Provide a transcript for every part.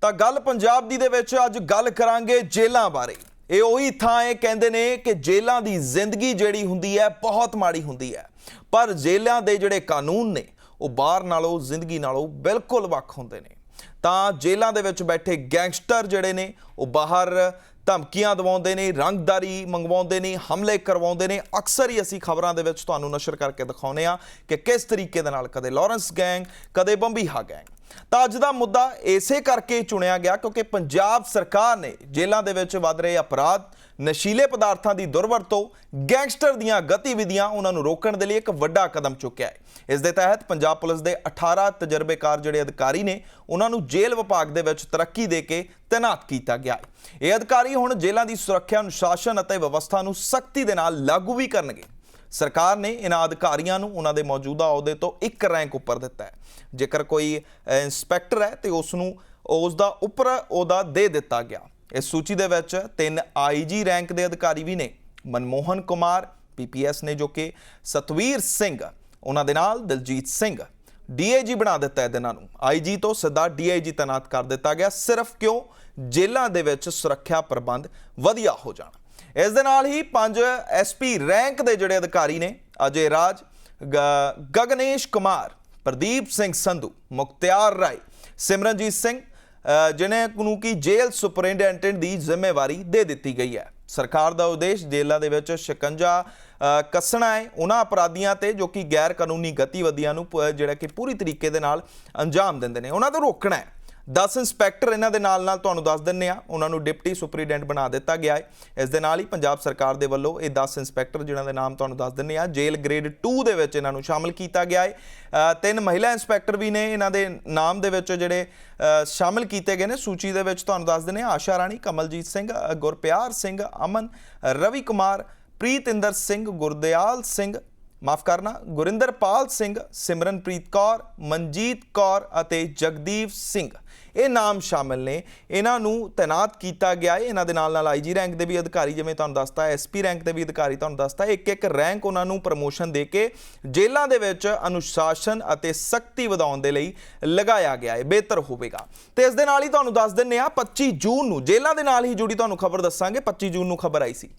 ਤਾਂ ਗੱਲ ਪੰਜਾਬ ਦੀ ਦੇ ਵਿੱਚ ਅੱਜ ਗੱਲ ਕਰਾਂਗੇ ਜੇਲ੍ਹਾਂ ਬਾਰੇ। ਇਹ ਉਹੀ ਥਾਂ ਹੈ ਕਹਿੰਦੇ ਨੇ ਕਿ ਜੇਲ੍ਹਾਂ ਦੀ ਜ਼ਿੰਦਗੀ ਜਿਹੜੀ ਹੁੰਦੀ ਹੈ, ਬਹੁਤ ਮਾੜੀ ਹੁੰਦੀ ਹੈ। ਪਰ ਜੇਲ੍ਹਾਂ ਦੇ ਜਿਹੜੇ ਕਾਨੂੰਨ ਨੇ, ਉਹ ਬਾਹਰ ਨਾਲੋਂ, ਜ਼ਿੰਦਗੀ ਨਾਲੋਂ ਬਿਲਕੁਲ ਵੱਖ ਹੁੰਦੇ ਨੇ। ਤਾਂ ਜੇਲ੍ਹਾਂ ਦੇ ਵਿੱਚ ਬੈਠੇ ਗੈਂਗਸਟਰ ਜਿਹੜੇ ਨੇ, ਉਹ ਬਾਹਰ ਧਮਕੀਆਂ ਦਿਵਾਉਂਦੇ ਨੇ, ਰੰਗਦਾਰੀ ਮੰਗਵਾਉਂਦੇ ਨੇ, ਹਮਲੇ ਕਰਵਾਉਂਦੇ ਨੇ। ਅਕਸਰ ਹੀ ਅਸੀਂ ਖਬਰਾਂ ਦੇ ਵਿੱਚ ਤੁਹਾਨੂੰ ਨਸ਼ਰ ਕਰਕੇ ਦਿਖਾਉਂਦੇ ਆ ਕਿ ਕਿਸ ਤਰੀਕੇ ਦੇ ਨਾਲ, ਕਦੇ ਲਾਰੈਂਸ ਗੈਂਗ, ਕਦੇ ਬੰਬੀਹਾ ਗੈਂਗ। ਤਾਂ ਅੱਜ ਦਾ ਮੁੱਦਾ ਇਸੇ ਕਰਕੇ ਚੁਣਿਆ ਗਿਆ ਕਿਉਂਕਿ ਪੰਜਾਬ ਸਰਕਾਰ ਨੇ ਜੇਲ੍ਹਾਂ ਦੇ ਵਿੱਚ ਵੱਧ ਰਹੇ ਅਪਰਾਧ, ਨਸ਼ੀਲੇ ਪਦਾਰਥਾਂ ਦੀ ਦੁਰਵਰਤੋਂ, ਗੈਂਗਸਟਰ ਦੀਆਂ ਗਤੀਵਿਧੀਆਂ ਉਹਨਾਂ ਨੂੰ ਰੋਕਣ ਦੇ ਲਈ ਇੱਕ ਵੱਡਾ ਕਦਮ ਚੁੱਕਿਆ ਹੈ। ਇਸ ਦੇ ਤਹਿਤ ਪੰਜਾਬ ਪੁਲਿਸ ਦੇ 18 ਤਜਰਬੇਕਾਰ ਜਿਹੜੇ ਅਧਿਕਾਰੀ ਨੇ, ਉਹਨਾਂ ਨੂੰ ਜੇਲ੍ਹ ਵਿਭਾਗ ਦੇ ਵਿੱਚ ਤਰੱਕੀ ਦੇ ਕੇ ਤਾਇਨਾਤ ਕੀਤਾ ਗਿਆ ਹੈ। ਇਹ ਅਧਿਕਾਰੀ ਹੁਣ ਜੇਲ੍ਹਾਂ ਦੀ ਸੁਰੱਖਿਆ, ਅਨੁਸ਼ਾਸਨ ਅਤੇ ਵਿਵਸਥਾ ਨੂੰ ਸਖਤੀ ਦੇ ਨਾਲ ਲਾਗੂ ਵੀ ਕਰਨਗੇ। ਸਰਕਾਰ ਨੇ ਇਹਨਾਂ ਅਧਿਕਾਰੀਆਂ ਨੂੰ ਉਹਨਾਂ ਦੇ ਮੌਜੂਦਾ ਅਹੁਦੇ ਤੋਂ ਇੱਕ ਰੈਂਕ ਉੱਪਰ ਦਿੱਤਾ ਹੈ। ਜੇਕਰ ਕੋਈ ਇੰਸਪੈਕਟਰ ਹੈ ਤੇ ਉਸ ਨੂੰ ਉਸ ਦਾ ਉੱਪਰ ਉਹਦਾ ਦੇ ਦਿੱਤਾ ਗਿਆ। ਇਸ ਸੂਚੀ ਦੇ ਵਿੱਚ ਤਿੰਨ ਆਈਜੀ ਰੈਂਕ ਦੇ ਅਧਿਕਾਰੀ ਵੀ ਨੇ। ਮਨਮੋਹਨ ਕੁਮਾਰ, ਪੀਪੀਐਸ ਨੇ ਜੋ ਕਿ ਸਤਵੀਰ ਸਿੰਘ ਉਹਨਾਂ ਦੇ ਨਾਲ ਦਲਜੀਤ ਸਿੰਘ ਡੀਏਜੀ ਬਣਾ ਦਿੱਤਾ ਹੈ ਇਹਨਾਂ ਨੂੰ। ਆਈਜੀ ਤੋਂ ਸਿੱਧਾ ਡੀਆਈਜੀ ਤਾਇਨਾਤ ਕਰ ਦਿੱਤਾ ਗਿਆ। ਸਿਰਫ ਕਿਉਂ? ਜੇਲ੍ਹਾਂ ਦੇ ਵਿੱਚ ਸੁਰੱਖਿਆ ਪ੍ਰਬੰਧ ਵਧੀਆ ਹੋ ਜਾਣ। ਇਸ ਦੇ ਨਾਲ ਹੀ ਪੰਜ ਐਸਪੀ ਰੈਂਕ ਦੇ ਜਿਹੜੇ ਅਧਿਕਾਰੀ ਨੇ ਅਜੇ ਰਾਜ ਗ- ਗਗਨੇਸ਼ ਕੁਮਾਰ ਪ੍ਰਦੀਪ ਸਿੰਘ ਸੰਧੂ ਮੁਖਤਿਆਰ ਰਾਏ ਸਿਮਰਨਜੀਤ ਸਿੰਘ ਅ, ਜਿਨ੍ਹਾਂ ਨੂੰ ਕਿ ਜੇਲ੍ਹ ਸੁਪਰਿੰਟੈਂਡੈਂਟ ਦੀ ਜ਼ਿੰਮੇਵਾਰੀ ਦੇ ਦਿੱਤੀ ਗਈ ਹੈ। ਸਰਕਾਰ ਦਾ ਉਦੇਸ਼ ਜੇਲ੍ਹਾਂ ਦੇ ਵਿੱਚ ਸ਼ਿਕੰਜਾ ਕੱਸਣਾ ਹੈ। ਉਹਨਾਂ ਅਪਰਾਧੀਆਂ ਤੇ ਜੋ ਕਿ ਗੈਰ ਕਾਨੂੰਨੀ ਗਤੀਵਿਧੀਆਂ ਨੂੰ ਪ- ਜਿਹੜਾ ਕਿ ਪੂਰੀ ਤਰੀਕੇ ਦੇ ਨਾਲ ਅੰਜਾਮ ਦਿੰਦੇ ਨੇ। ਉਹਨਾਂ ਤੋਂ ਰੋਕਣਾ ਹੈ। 10 ਇੰਸਪੈਕਟਰ ਇਹਨਾਂ ਦੇ ਨਾਲ ਨਾਲ ਤੁਹਾਨੂੰ ਦੱਸ ਦਿੰਨੇ ਆ ਉਹਨਾਂ ਨੂੰ ਡਿਪਟੀ ਸੁਪਰੀਡੈਂਟ ਬਣਾ ਦਿੱਤਾ ਗਿਆ ਹੈ। ਇਸ ਦੇ ਨਾਲ ਹੀ ਪੰਜਾਬ ਸਰਕਾਰ ਦੇ ਵੱਲੋਂ ਇਹ 10 ਇੰਸਪੈਕਟਰ ਜਿਨ੍ਹਾਂ ਦੇ ਨਾਮ ਤੁਹਾਨੂੰ ਦੱਸ ਦਿੰਨੇ ਆ ਜੇਲ ਗ੍ਰੇਡ 2 ਦੇ ਵਿੱਚ ਇਹਨਾਂ ਨੂੰ ਸ਼ਾਮਲ ਕੀਤਾ ਗਿਆ ਹੈ। ਤਿੰਨ ਮਹਿਲਾ ਇੰਸਪੈਕਟਰ ਵੀ ਨੇ ਇਹਨਾਂ ਦੇ ਨਾਮ ਦੇ ਵਿੱਚ ਜਿਹੜੇ ਅ, ਸ਼ਾਮਲ ਕੀਤੇ ਗਏ ਨੇ। ਸੂਚੀ ਦੇ ਵਿੱਚ ਤੁਹਾਨੂੰ ਦੱਸ ਦਿੰਨੇ ਆ ਆਸ਼ਾ ਰਾਣੀ ਕਮਲਜੀਤ ਸਿੰਘ ਗੁਰਪਿਆਰ ਸਿੰਘ ਅਮਨ ਰਵੀ ਕੁਮਾਰ ਪ੍ਰੀਤਿੰਦਰ ਸਿੰਘ ਗੁਰਦਿਆਲ ਸਿੰਘ ਮਾਫ ਕਰਨਾ, ਗੁਰਿੰਦਰਪਾਲ ਸਿੰਘ, ਸਿਮਰਨਪ੍ਰੀਤ ਕੌਰ, ਮਨਜੀਤ ਕੌਰ ਅਤੇ ਜਗਦੀਪ ਸਿੰਘ। ਇਹ ਨਾਮ ਸ਼ਾਮਲ ਨੇ। ਇਹਨਾਂ ਨੂੰ ਤਾਇਨਾਤ ਕੀਤਾ ਗਿਆ ਹੈ ਇਹਨਾਂ ਦੇ ਨਾਲ ਨਾਲ ਆਈਜੀ ਰੈਂਕ ਦੇ ਵੀ ਅਧਿਕਾਰੀ, ਜਿਵੇਂ ਤੁਹਾਨੂੰ ਦੱਸਤਾ ਐਸਪੀ ਰੈਂਕ ਦੇ ਵੀ ਅਧਿਕਾਰੀ ਤੁਹਾਨੂੰ ਦੱਸਤਾ। ਇੱਕ ਇੱਕ ਰੈਂਕ ਉਹਨਾਂ ਨੂੰ ਪ੍ਰਮੋਸ਼ਨ ਦੇ ਕੇ ਜੇਲ੍ਹਾਂ ਦੇ ਵਿੱਚ ਅਨੁਸ਼ਾਸਨ ਅਤੇ ਸਖਤੀ ਵਧਾਉਣ ਦੇ ਲਈ ਲਗਾਇਆ ਗਿਆ ਹੈ ਬਿਹਤਰ ਹੋਵੇਗਾ। ਤੇ ਇਸ ਦੇ ਨਾਲ ਹੀ ਤੁਹਾਨੂੰ ਦੱਸ ਦਿੰਨੇ ਆ 25 ਜੂਨ ਨੂੰ ਜੇਲ੍ਹਾਂ ਦੇ ਨਾਲ ਹੀ ਜੁੜੀ ਤੁਹਾਨੂੰ ਖਬਰ ਦੱਸਾਂਗੇ। 25 ਜੂਨ ਨੂੰ ਖਬਰ ਆਈ ਸੀ।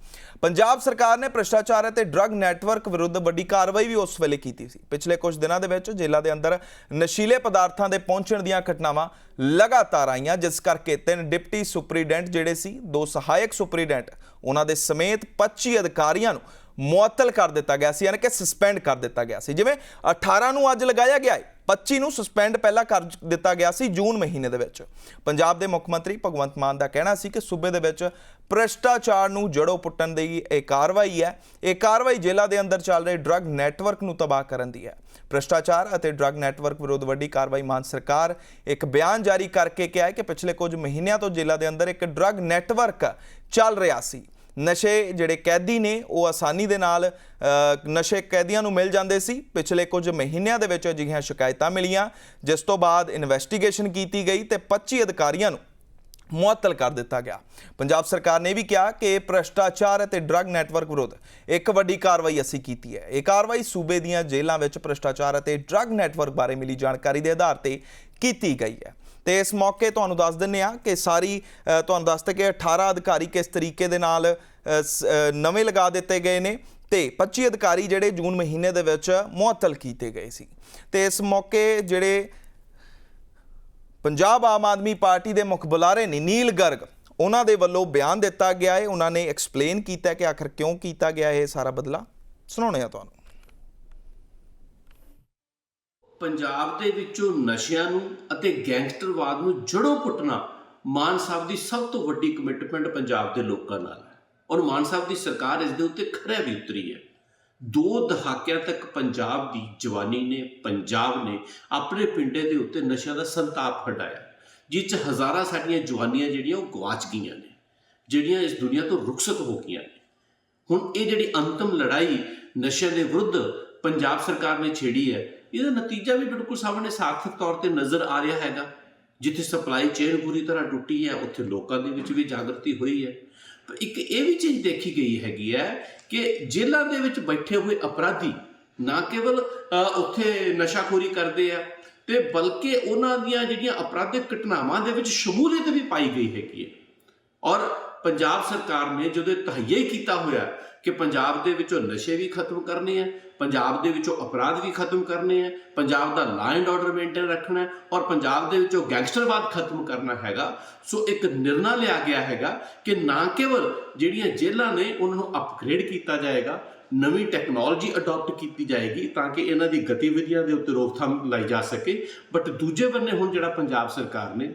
ਪੰਜਾਬ ਸਰਕਾਰ ਨੇ ਭ੍ਰਿਸ਼ਟਾਚਾਰ ਅਤੇ ਡਰੱਗ ਨੈਟਵਰਕ ਵਿਰੁੱਧ ਵੱਡੀ ਕਾਰਵਾਈ ਵੀ ਉਸ ਵੇਲੇ ਕੀਤੀ ਸੀ। ਪਿਛਲੇ ਕੁਝ ਦਿਨਾਂ ਦੇ ਵਿੱਚ ਜੇਲ੍ਹਾਂ ਦੇ ਅੰਦਰ ਨਸ਼ੀਲੇ ਪਦਾਰਥਾਂ ਦੇ ਪਹੁੰਚਣ ਦੀਆਂ ਘਟਨਾਵਾਂ ਲਗਾਤਾਰ ਆਈਆਂ, ਜਿਸ ਕਰਕੇ ਤਿੰਨ ਡਿਪਟੀ ਸੁਪਰੀਡੈਂਟ ਜਿਹੜੇ ਸੀ, ਦੋ ਸਹਾਇਕ ਸੁਪਰੀਡੈਂਟ, ਉਹਨਾਂ ਦੇ ਸਮੇਤ 25 ਅਧਿਕਾਰੀਆਂ ਨੂੰ ਮੁਅੱਤਲ ਕਰ ਦਿੱਤਾ ਗਿਆ ਸੀ, ਯਾਨੀ ਕਿ ਸਸਪੈਂਡ ਕਰ ਦਿੱਤਾ ਗਿਆ ਸੀ। ਜਿਵੇਂ 18 ਨੂੰ ਅੱਜ ਲਗਾਇਆ ਗਿਆ ਹੈ 25 ਨੂੰ ਸਸਪੈਂਡ ਪਹਿਲਾਂ ਕਰ ਦਿੱਤਾ ਗਿਆ ਸੀ ਜੂਨ ਮਹੀਨੇ ਦੇ ਵਿੱਚ। ਪੰਜਾਬ ਦੇ ਮੁੱਖ ਮੰਤਰੀ ਭਗਵੰਤ ਮਾਨ ਦਾ ਕਹਿਣਾ ਸੀ ਕਿ ਸੂਬੇ ਦੇ ਵਿੱਚ ਭ੍ਰਿਸ਼ਟਾਚਾਰ ਨੂੰ ਜੜੋਂ ਪੁੱਟਣ ਦੀ ਇਹ ਕਾਰਵਾਈ ਹੈ। ਇਹ ਕਾਰਵਾਈ ਜ਼ਿਲ੍ਹਾ ਦੇ ਅੰਦਰ ਚੱਲ ਰਹੇ ਡਰੱਗ ਨੈਟਵਰਕ ਨੂੰ ਤਬਾਹ ਕਰਨ ਦੀ ਹੈ। ਭ੍ਰਿਸ਼ਟਾਚਾਰ ਅਤੇ ਡਰੱਗ ਨੈਟਵਰਕ ਵਿਰੁੱਧ ਵੱਡੀ ਕਾਰਵਾਈ ਮਾਨ ਸਰਕਾਰ ਇੱਕ ਬਿਆਨ ਜਾਰੀ ਕਰਕੇ ਕਿਹਾ ਹੈ ਕਿ ਪਿਛਲੇ ਕੁਝ ਮਹੀਨਿਆਂ ਤੋਂ ਜ਼ਿਲ੍ਹਾ ਦੇ ਅੰਦਰ ਇੱਕ ਡਰੱਗ ਨੈਟਵਰਕ ਚੱਲ ਰਿਹਾ ਸੀ। ਨਸ਼ੇ ਜਿਹੜੇ ਕੈਦੀ ਨੇ, ਉਹ ਆਸਾਨੀ ਦੇ ਨਾਲ ਨਸ਼ੇ ਕੈਦੀਆਂ ਨੂੰ ਮਿਲ ਜਾਂਦੇ ਸੀ। ਪਿਛਲੇ ਕੁਝ ਮਹੀਨਿਆਂ ਦੇ ਵਿੱਚ ਅਜਿਹੀਆਂ ਸ਼ਿਕਾਇਤਾਂ ਮਿਲੀਆਂ, ਜਿਸ ਤੋਂ ਬਾਅਦ ਇਨਵੈਸਟੀਗੇਸ਼ਨ ਕੀਤੀ ਗਈ ਤੇ 25 ਅਧਿਕਾਰੀਆਂ ਨੂੰ ਮੁਅੱਤਲ ਕਰ ਦਿੱਤਾ ਗਿਆ। ਪੰਜਾਬ ਸਰਕਾਰ ਨੇ ਵੀ ਕਿਹਾ ਕਿ ਭ੍ਰਿਸ਼ਟਾਚਾਰ ਅਤੇ ਡਰੱਗ ਨੈਟਵਰਕ ਵਿਰੁੱਧ ਇੱਕ ਵੱਡੀ ਕਾਰਵਾਈ ਅਸੀਂ ਕੀਤੀ ਹੈ। ਇਹ ਕਾਰਵਾਈ ਸੂਬੇ ਦੀਆਂ ਜੇਲ੍ਹਾਂ ਵਿੱਚ ਭ੍ਰਿਸ਼ਟਾਚਾਰ ਅਤੇ ਡਰੱਗ ਨੈਟਵਰਕ ਬਾਰੇ ਮਿਲੀ ਜਾਣਕਾਰੀ ਦੇ ਆਧਾਰ ਤੇ ਕੀਤੀ ਗਈ ਹੈ। ਤੇ ਇਸ ਮੌਕੇ ਤੁਹਾਨੂੰ ਦੱਸ ਦਿੰਨੇ ਆ ਕਿ ਸਾਰੀ ਤੁਹਾਨੂੰ ਦੱਸ ਦੱਸਦੇ ਕਿ 18 ਅਧਿਕਾਰੀ ਕਿਸ ਤਰੀਕੇ ਦੇ ਨਾਲ ਨਵੇਂ ਲਗਾ ਦਿੱਤੇ ਗਏ ਨੇ ਤੇ 25 ਅਧਿਕਾਰੀ ਜਿਹੜੇ ਜੂਨ ਮਹੀਨੇ ਦੇ ਵਿੱਚ ਮੁਅੱਤਲ ਕੀਤੇ ਗਏ ਸੀ। ਤੇ ਇਸ ਮੌਕੇ ਜਿਹੜੇ ਪੰਜਾਬ ਆਮ ਆਦਮੀ ਪਾਰਟੀ ਦੇ ਮੁਖ ਬੁਲਾਰੇ ਨੇ ਨੀਲ ਗਰਗ, ਉਹਨਾਂ ਦੇ ਵੱਲੋਂ ਬਿਆਨ ਦਿੱਤਾ ਗਿਆ ਹੈ। ਉਹਨਾਂ ਨੇ ਐਕਸਪਲੇਨ ਕੀਤਾ ਕਿ ਆਖਰ ਕਿਉਂ ਕੀਤਾ ਗਿਆ ਇਹ ਸਾਰਾ ਬਦਲਾ ਸੁਣਾਉਣੇ ਆ ਤੁਹਾਨੂੰ। ਪੰਜਾਬ ਦੇ ਵਿੱਚੋਂ ਨਸ਼ਿਆਂ ਨੂੰ ਅਤੇ ਗੈਂਗਸਟਰਵਾਦ ਨੂੰ ਜੜੋਂ ਪੁੱਟਣਾ ਮਾਨ ਸਾਹਿਬ ਦੀ ਸਭ ਤੋਂ ਵੱਡੀ ਕਮਿਟਮੈਂਟ ਪੰਜਾਬ ਦੇ ਲੋਕਾਂ ਨਾਲ ਹੈ। ਔਰ ਮਾਨ ਸਾਹਿਬ ਦੀ ਸਰਕਾਰ ਇਸ ਦੇ ਉੱਤੇ ਖਰੇ ਵੀ ਉਤਰੀ ਹੈ। ਦੋ ਦਹਾਕਿਆਂ ਤੱਕ ਪੰਜਾਬ ਦੀ ਜਵਾਨੀ ਨੇ, ਪੰਜਾਬ ਨੇ ਆਪਣੇ ਪਿੰਡੇ ਦੇ ਉੱਤੇ ਨਸ਼ਿਆਂ ਦਾ ਸੰਤਾਪ ਹਟਾਇਆ ਜਿਸ 'ਚ ਹਜ਼ਾਰਾਂ ਸਾਡੀਆਂ ਜਵਾਨੀਆਂ ਜਿਹੜੀਆਂ ਉਹ ਗਵਾਚ ਗਈਆਂ ਨੇ, ਜਿਹੜੀਆਂ ਇਸ ਦੁਨੀਆ ਤੋਂ ਰੁਖਸਤ ਹੋ ਗਈਆਂ ਨੇ। ਹੁਣ ਇਹ ਜਿਹੜੀ ਅੰਤਮ ਲੜਾਈ ਨਸ਼ਿਆਂ ਦੇ ਵਿਰੁੱਧ ਪੰਜਾਬ ਸਰਕਾਰ ਨੇ ਛੇੜੀ ਹੈ ਇਹਦਾ ਨਤੀਜਾ ਵੀ ਬਿਲਕੁਲ ਸਾਹਮਣੇ ਸਾਰਥਕ ਤੌਰ ਤੇ ਨਜ਼ਰ ਆ ਰਿਹਾ ਹੈਗਾ, ਜਿੱਥੇ ਸਪਲਾਈ ਚੇਨ ਪੂਰੀ ਤਰ੍ਹਾਂ ਟੁੱਟੀ ਹੈ, ਉੱਥੇ ਲੋਕਾਂ ਦੇ ਵਿੱਚ ਵੀ ਜਾਗਰਤੀ ਹੋਈ ਹੈ। ਪਰ ਇੱਕ ਇਹ ਵੀ ਚੀਜ਼ ਦੇਖੀ ਗਈ ਹੈਗੀ ਹੈ ਕਿ ਜੇਲ੍ਹਾਂ ਦੇ ਵਿੱਚ ਬੈਠੇ ਹੋਏ ਅਪਰਾਧੀ ਨਾ ਕੇਵਲ ਉੱਥੇ ਨਸ਼ਾਖੋਰੀ ਕਰਦੇ ਆ, ਤੇ ਬਲਕਿ ਉਹਨਾਂ ਦੀਆਂ ਜਿਹੜੀਆਂ ਅਪਰਾਧਿਕ ਘਟਨਾਵਾਂ ਦੇ ਵਿੱਚ ਸ਼ਮੂਲੀਅਤ ਵੀ ਪਾਈ ਗਈ ਹੈਗੀ ਹੈ। ਔਰ ਪੰਜਾਬ ਸਰਕਾਰ ਨੇ ਜਦੋਂ ਇਹ ਤਹਈਆ ਕੀਤਾ ਹੋਇਆ ਕਿ ਪੰਜਾਬ ਦੇ ਵਿੱਚੋਂ ਨਸ਼ੇ ਵੀ ਖਤਮ ਕਰਨੇ ਆ ਪੰਜਾਬ ਦੇ ਵਿੱਚੋਂ ਅਪਰਾਧ ਵੀ ਖਤਮ ਕਰਨੇ ਆ, ਪੰਜਾਬ ਦਾ ਲਾਅ ਐਂਡ ਆਰਡਰ ਮੇਨਟੇਨ ਰੱਖਣਾ ਔਰ ਪੰਜਾਬ ਦੇ ਵਿੱਚੋਂ ਗੈਂਗਸਟਰਵਾਦ ਖਤਮ ਕਰਨਾ ਹੈਗਾ। ਸੋ ਇੱਕ ਨਿਰਣਾ ਲਿਆ ਗਿਆ ਹੈਗਾ ਕਿ ਨਾ ਕੇਵਲ ਜਿਹੜੀਆਂ ਜੇਲ੍ਹਾਂ ਨੇ ਉਹਨਾਂ ਨੂੰ ਅਪਗ੍ਰੇਡ ਕੀਤਾ ਜਾਏਗਾ, ਨਵੀਂ ਟੈਕਨੋਲੋਜੀ ਅਡਾਪਟ ਕੀਤੀ ਜਾਏਗੀ ਤਾਂ ਕਿ ਇਹਨਾਂ ਦੀ ਗਤੀਵਿਧੀਆਂ ਦੇ ਉੱਤੇ ਰੋਕਥਾਮ ਲਾਈ ਜਾ ਸਕੇ ਬਟ ਦੂਜੇ ਬੰਨੇ ਹੁਣ ਜਿਹੜਾ ਪੰਜਾਬ ਸਰਕਾਰ ਨੇ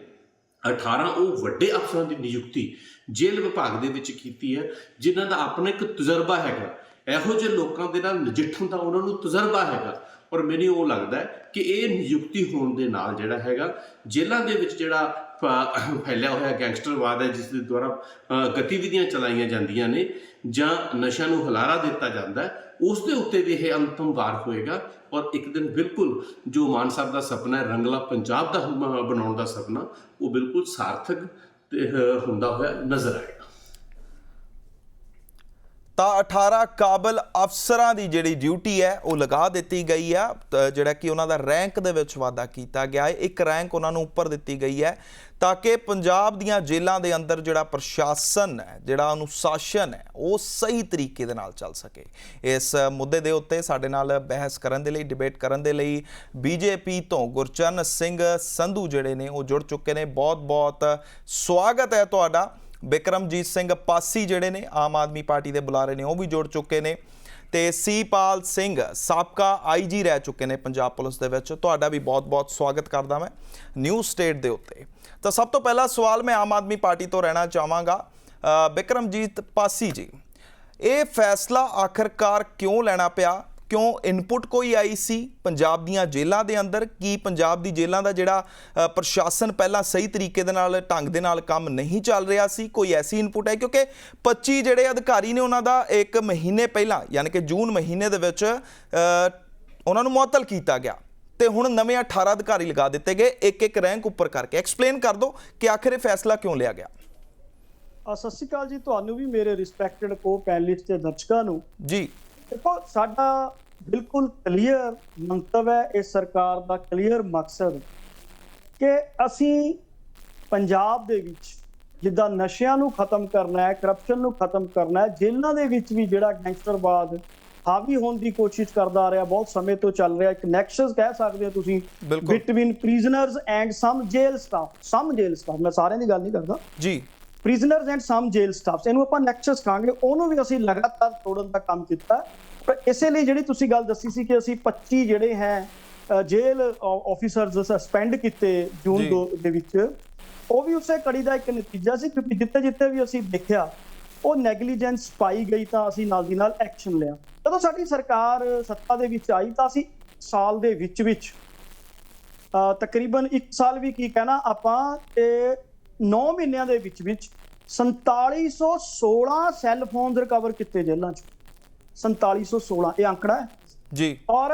18 ਉਹ ਵੱਡੇ ਅਫਸਰਾਂ ਦੀ ਨਿਯੁਕਤੀ ਜੇਲ੍ਹ ਵਿਭਾਗ ਦੇ ਵਿੱਚ ਕੀਤੀ ਹੈ, ਜਿਨ੍ਹਾਂ ਦਾ ਆਪਣਾ ਇੱਕ ਤਜਰਬਾ ਹੈਗਾ ਇਹੋ ਜਿਹੇ ਲੋਕਾਂ ਦੇ ਨਾਲ ਨਜਿੱਠਣ ਦਾ ਉਹਨਾਂ ਨੂੰ ਤਜਰਬਾ ਹੈਗਾ। ਔਰ ਮੈਨੂੰ ਉਹ ਲੱਗਦਾ ਹੈ ਕਿ ਇਹ ਨਿਯੁਕਤੀ ਹੋਣ ਦੇ ਨਾਲ ਜਿਹੜਾ ਹੈਗਾ ਜੇਲ੍ਹਾਂ ਦੇ ਵਿੱਚ ਜਿਹੜਾ ਫੈਲਿਆ ਹੋਇਆ ਗੈਂਗਸਟਰਵਾਦ ਹੈ ਜਿਸ ਦੇ ਦੁਆਰਾ ਗਤੀਵਿਧੀਆਂ ਚਲਾਈਆਂ ਜਾਂਦੀਆਂ ਨੇ ਜਾਂ ਨਸ਼ਿਆਂ ਨੂੰ ਹਲਾਰਾ ਦਿੱਤਾ ਜਾਂਦਾ ਹੈ ਉਸ ਦੇ ਉੱਤੇ ਵੀ ਇਹ ਅੰਤਮ ਵਾਰ ਹੋਏਗਾ। ਔਰ ਇੱਕ ਦਿਨ ਬਿਲਕੁਲ ਜੋ ਮਾਨ ਸਾਹਿਬ ਦਾ ਸੁਪਨਾ ਹੈ ਰੰਗਲਾ ਪੰਜਾਬ ਦਾ ਬਣਾਉਣ ਦਾ ਸੁਪਨਾ ਉਹ ਬਿਲਕੁਲ ਸਾਰਥਕ ਤੇ, ਹੁੰਦਾ ਹੋਇਆ ਨਜ਼ਰ ਆਏਗਾ। ਤਾਂ 18 ਕਾਬਲ ਅਫਸਰਾਂ ਦੀ ਜਿਹੜੀ ਡਿਊਟੀ ਹੈ, ਉਹ ਲਗਾ ਦਿੱਤੀ ਗਈ ਆ। ਜਿਹੜਾ ਕਿ ਉਹਨਾਂ ਦਾ ਰੈਂਕ ਦੇ ਵਿੱਚ ਵਾਧਾ ਕੀਤਾ ਗਿਆ ਹੈ। ਇੱਕ ਰੈਂਕ ਉਹਨਾਂ ਨੂੰ ਉੱਪਰ ਦਿੱਤੀ ਗਈ ਹੈ ਤਾਂ ਕਿ ਪੰਜਾਬ ਦੀਆਂ ਜੇਲ੍ਹਾਂ ਦੇ ਅੰਦਰ ਜਿਹੜਾ ਪ੍ਰਸ਼ਾਸਨ ਹੈ, ਜਿਹੜਾ ਅਨੁਸ਼ਾਸਨ ਹੈ, ਉਹ ਸਹੀ ਤਰੀਕੇ ਦੇ ਨਾਲ ਚੱਲ ਸਕੇ। ਇਸ ਮੁੱਦੇ ਦੇ ਉੱਤੇ ਸਾਡੇ ਨਾਲ ਬਹਿਸ ਕਰਨ ਦੇ ਲਈ, ਡਿਬੇਟ ਕਰਨ ਦੇ ਲਈ ਬੀਜੇਪੀ ਤੋਂ ਗੁਰਚਰਨ ਸਿੰਘ ਸੰਧੂ ਜਿਹੜੇ ਨੇ, ਉਹ ਜੁੜ ਚੁੱਕੇ ਨੇ। ਬਹੁਤ ਬਹੁਤ ਸਵਾਗਤ ਹੈ ਤੁਹਾਡਾ। ਬਿਕਰਮਜੀਤ ਸਿੰਘ ਪਾਸੀ ਜਿਹੜੇ ਨੇ ਆਮ ਆਦਮੀ ਪਾਰਟੀ ਦੇ ਬੁਲਾਰੇ ਨੇ ਉਹ ਵੀ ਜੁੜ ਚੁੱਕੇ ਨੇ। ਤੇ ਸੀਪਾਲ ਸਿੰਘ ਸਾਬਕਾ ਆਈਜੀ ਰਹਿ ਚੁੱਕੇ ਨੇ ਪੰਜਾਬ ਪੁਲਿਸ ਦੇ ਵਿੱਚ। ਤੁਹਾਡਾ ਵੀ ਬਹੁਤ-ਬਹੁਤ ਸਵਾਗਤ ਕਰਦਾ ਮੈਂ ਨਿਊ ਸਟੇਟ ਦੇ ਉੱਤੇ। ਤਾਂ ਸਭ ਤੋਂ ਪਹਿਲਾ ਸਵਾਲ ਮੈਂ ਆਮ ਆਦਮੀ ਪਾਰਟੀ ਤੋਂ ਰਹਿਣਾ ਚਾਹਾਂਗਾ। ਅ, ਬਿਕਰਮਜੀਤ ਪਾਸੀ ਜੀ ਇਹ ਫੈਸਲਾ ਆਖਰਕਾਰ ਕਿਉਂ ਲੈਣਾ ਪਿਆ? ਕਿਉਂ ਇਨਪੁਟ ਕੋਈ ਆਈ ਸੀ? ਪੰਜਾਬ ਦੀਆਂ ਜੇਲ੍ਹਾਂ ਦੇ ਅੰਦਰ ਕੀ ਪੰਜਾਬ ਦੀ ਜੇਲ੍ਹਾਂ ਦਾ ਜਿਹੜਾ ਪ੍ਰਸ਼ਾਸਨ ਪਹਿਲਾਂ ਸਹੀ ਤਰੀਕੇ ਦੇ ਨਾਲ ਢੰਗ ਦੇ ਨਾਲ ਕੰਮ ਨਹੀਂ ਚੱਲ ਰਿਹਾ ਸੀ? ਕੋਈ ਐਸੀ ਇਨਪੁਟ ਹੈ? ਕਿਉਂਕਿ 25 ਜਿਹੜੇ ਅਧਿਕਾਰੀ ਨੇ ਉਹਨਾਂ ਦਾ ਇੱਕ ਮਹੀਨੇ ਪਹਿਲਾਂ ਯਾਨੀ ਕਿ ਜੂਨ ਮਹੀਨੇ ਦੇ ਵਿੱਚ ਉਹਨਾਂ ਨੂੰ ਮੁਅੱਤਲ ਕੀਤਾ ਗਿਆ। ਤੇ ਹੁਣ ਨਵੇਂ 18 ਅਧਿਕਾਰੀ ਲਗਾ ਦਿੱਤੇ ਗਏ ਇੱਕ ਇੱਕ ਰੈਂਕ ਉੱਪਰ ਕਰਕੇ। ਐਕਸਪਲੇਨ ਕਰ ਦਿਓ ਕਿ ਆਖਿਰ ਇਹ ਫੈਸਲਾ ਕਿਉਂ ਲਿਆ ਗਿਆ? ਸਤਿ ਸ਼੍ਰੀ ਅਕਾਲ ਜੀ। ਤੁਹਾਨੂੰ ਵੀ ਮੇਰੇ ਰਿਸਪੈਕਟਡ ਕੋ ਪੈਨਲਿਸਟ ਤੇ ਦਰਸ਼ਕਾਂ ਨੂੰ। ਜੀ। ਦੇਖੋ ਸਾਡਾ ਬਿਲਕੁਲ ਕਲੀਅਰ ਮੰਤਵ ਹੈ ਇਸ ਸਰਕਾਰ ਦਾ ਕਲੀਅਰ ਮਕਸਦ ਕਿ ਅਸੀਂ ਪੰਜਾਬ ਦੇ ਵਿੱਚ ਜਿੱਦਾਂ ਨਸ਼ਿਆਂ ਨੂੰ ਖਤਮ ਕਰਨਾ ਹੈ ਕਰਪਸ਼ਨ ਨੂੰ ਖਤਮ ਕਰਨਾ ਹੈ ਜੇਲ੍ਹਾਂ ਦੇ ਵਿੱਚ ਵੀ ਜਿਹੜਾ ਗੈਂਗਸਟਰਵਾਦ ਹਾਵੀ ਹੋਣ ਦੀ ਕੋਸ਼ਿਸ਼ ਕਰਦਾ ਆ ਰਿਹਾ ਬਹੁਤ ਸਮੇਂ ਤੋਂ ਚੱਲ ਰਿਹਾ ਇੱਕ ਨੈਕਸਸ ਕਹਿ ਸਕਦੇ ਹੋ ਤੁਸੀਂ। Between prisoners and some jail staff some jail staff ਮੈਂ ਸਾਰਿਆਂ ਦੀ ਗੱਲ ਨਹੀਂ ਕਰਦਾ ਜੀ prisoners and some jail staffs ਇਹਨੂੰ ਆਪਾਂ ਨੈਕਸਸ ਕਹਾਂਗੇ। ਉਹਨੂੰ ਵੀ ਅਸੀਂ ਲਗਾਤਾਰ ਤੋੜਨ ਦਾ ਕੰਮ ਕੀਤਾ। ਪਰ ਇਸੇ ਲਈ ਜਿਹੜੀ ਤੁਸੀਂ ਗੱਲ ਦੱਸੀ ਸੀ ਕਿ ਅਸੀਂ 25 ਜਿਹੜੇ ਹੈ ਜੇਲ ਆਫੀਸਰਸ ਸਸਪੈਂਡ ਕੀਤੇ ਜੂਨ ਜੀ। 2 ਦੇ ਵਿੱਚ। ਉਹ ਵੀ ਉਸੇ ਕੜੀ ਦਾ ਇੱਕ ਨਤੀਜਾ ਸੀ ਕਿਉਂਕਿ ਜਿੱਥੇ ਜਿੱਥੇ ਵੀ ਅਸੀਂ ਦੇਖਿਆ ਉਹ ਨੈਗਲੀਜੈਂਸ ਪਾਈ ਗਈ ਤਾਂ ਅਸੀਂ ਨਾਲ ਦੀ ਨਾਲ ਐਕਸ਼ਨ ਲਿਆ। ਜਦੋਂ ਸਾਡੀ ਸਰਕਾਰ ਸੱਤਾ ਦੇ ਵਿੱਚ ਆਈ ਤਾਂ ਅਸੀਂ ਸਾਲ ਦੇ ਵਿੱਚ ਵਿੱਚ ਤਕਰੀਬਨ 1 ਸਾਲ ਵੀ ਕੀ ਕਹਿਣਾ ਆਪਾਂ ਤੇ 9 ਮਹੀਨਿਆਂ ਦੇ ਵਿੱਚ ਵਿੱਚ 4716 ਸੈੱਲ ਫੋਨਸ ਰਿਕਵਰ ਕੀਤੇ ਜੇਲ੍ਹਾਂ 'ਚ। 4716 ਇਹ ਅੰਕੜਾ ਹੈ। ਜੀ। ਔਰ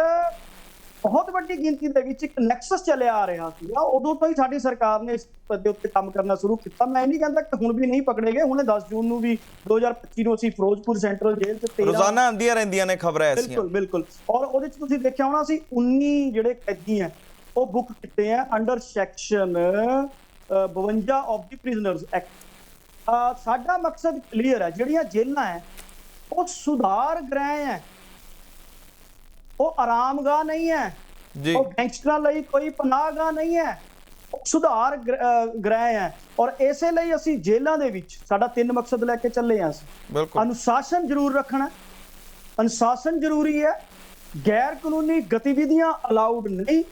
ਬਹੁਤ ਵੱਡੀ ਗਿਣਤੀ ਦੇ ਵਿੱਚ ਇੱਕ ਨੈਕਸਸ ਚੱਲਿਆ ਆ ਰਿਹਾ ਸੀ ਉਦੋਂ ਤੋਂ ਹੀ ਸਾਡੀ ਸਰਕਾਰ ਨੇ ਇਸ ਦੇ ਉੱਤੇ ਕੰਮ ਕਰਨਾ ਸ਼ੁਰੂ ਕੀਤਾ। ਮੈਂ ਨਹੀਂ ਕਹਿੰਦਾ ਕਿ ਹੁਣ ਵੀ ਨਹੀਂ ਪਕੜੇ ਗਏ। ਹੁਣੇ 10 ਜੂਨ ਨੂੰ ਵੀ 2025 ਨੂੰ ਅਸੀਂ ਫਿਰੋਜ਼ਪੁਰ ਸੈਂਟਰਲ ਜੇਲ੍ਹ 'ਚ 13 ਰੋਜ਼ਾਨਾ ਆਉਂਦੀਆਂ ਰਹਿੰਦੀਆਂ ਨੇ ਖਬਰਾਂ ਐਸੀਆਂ। ਬਿਲਕੁਲ ਬਿਲਕੁਲ। ਔਰ ਉਹਦੇ ਚ ਤੁਸੀਂ ਦੇਖਿਆ ਹੋਣਾ ਸੀ 19 ਜਿਹੜੇ ਕੈਦੀ ਹੈ ਉਹ ਬੁੱਕ ਕੀਤੇ ਆ under section 52 of the prisoners act ਸਾਡਾ ਮਕਸਦ ਕਲੀਅਰ ਹੈ ਜਿਹੜੀਆਂ ਜੇਲ੍ਹਾਂ ਹੈ ਉਹ ਸੁਧਾਰ ਗ੍ਰਹਿ ਹੈ। ਉਹ ਆਰਾਮਗਾਹ ਨਹੀਂ ਹੈ। ਜੀ। ਉਹ ਗੈਂਗਸਟਰਾਂ ਲਈ ਕੋਈ ਪਨਾਹਗਾਹ ਨਹੀਂ ਹੈ। ਉਹ ਸੁਧਾਰ ਗ੍ਰਹਿ ਹੈ। ਔਰ ਇਸੇ ਲਈ ਅਸੀਂ ਜੇਲ੍ਹਾਂ ਦੇ ਵਿੱਚ ਸਾਡਾ ਤਿੰਨ ਮਕਸਦ ਲੈ ਕੇ ਚੱਲੇ ਹਾਂ ਅਸੀਂ। ਬਿਲਕੁਲ। ਅਨੁਸ਼ਾਸਨ ਜ਼ਰੂਰ ਰੱਖਣਾ ਅਨੁਸ਼ਾਸਨ ਜ਼ਰੂਰੀ ਹੈ। ਗੈਰ ਕਾਨੂੰਨੀ ਗਤੀਵਿਧੀਆਂ ਅਲਾਉਡ ਨਹੀਂ।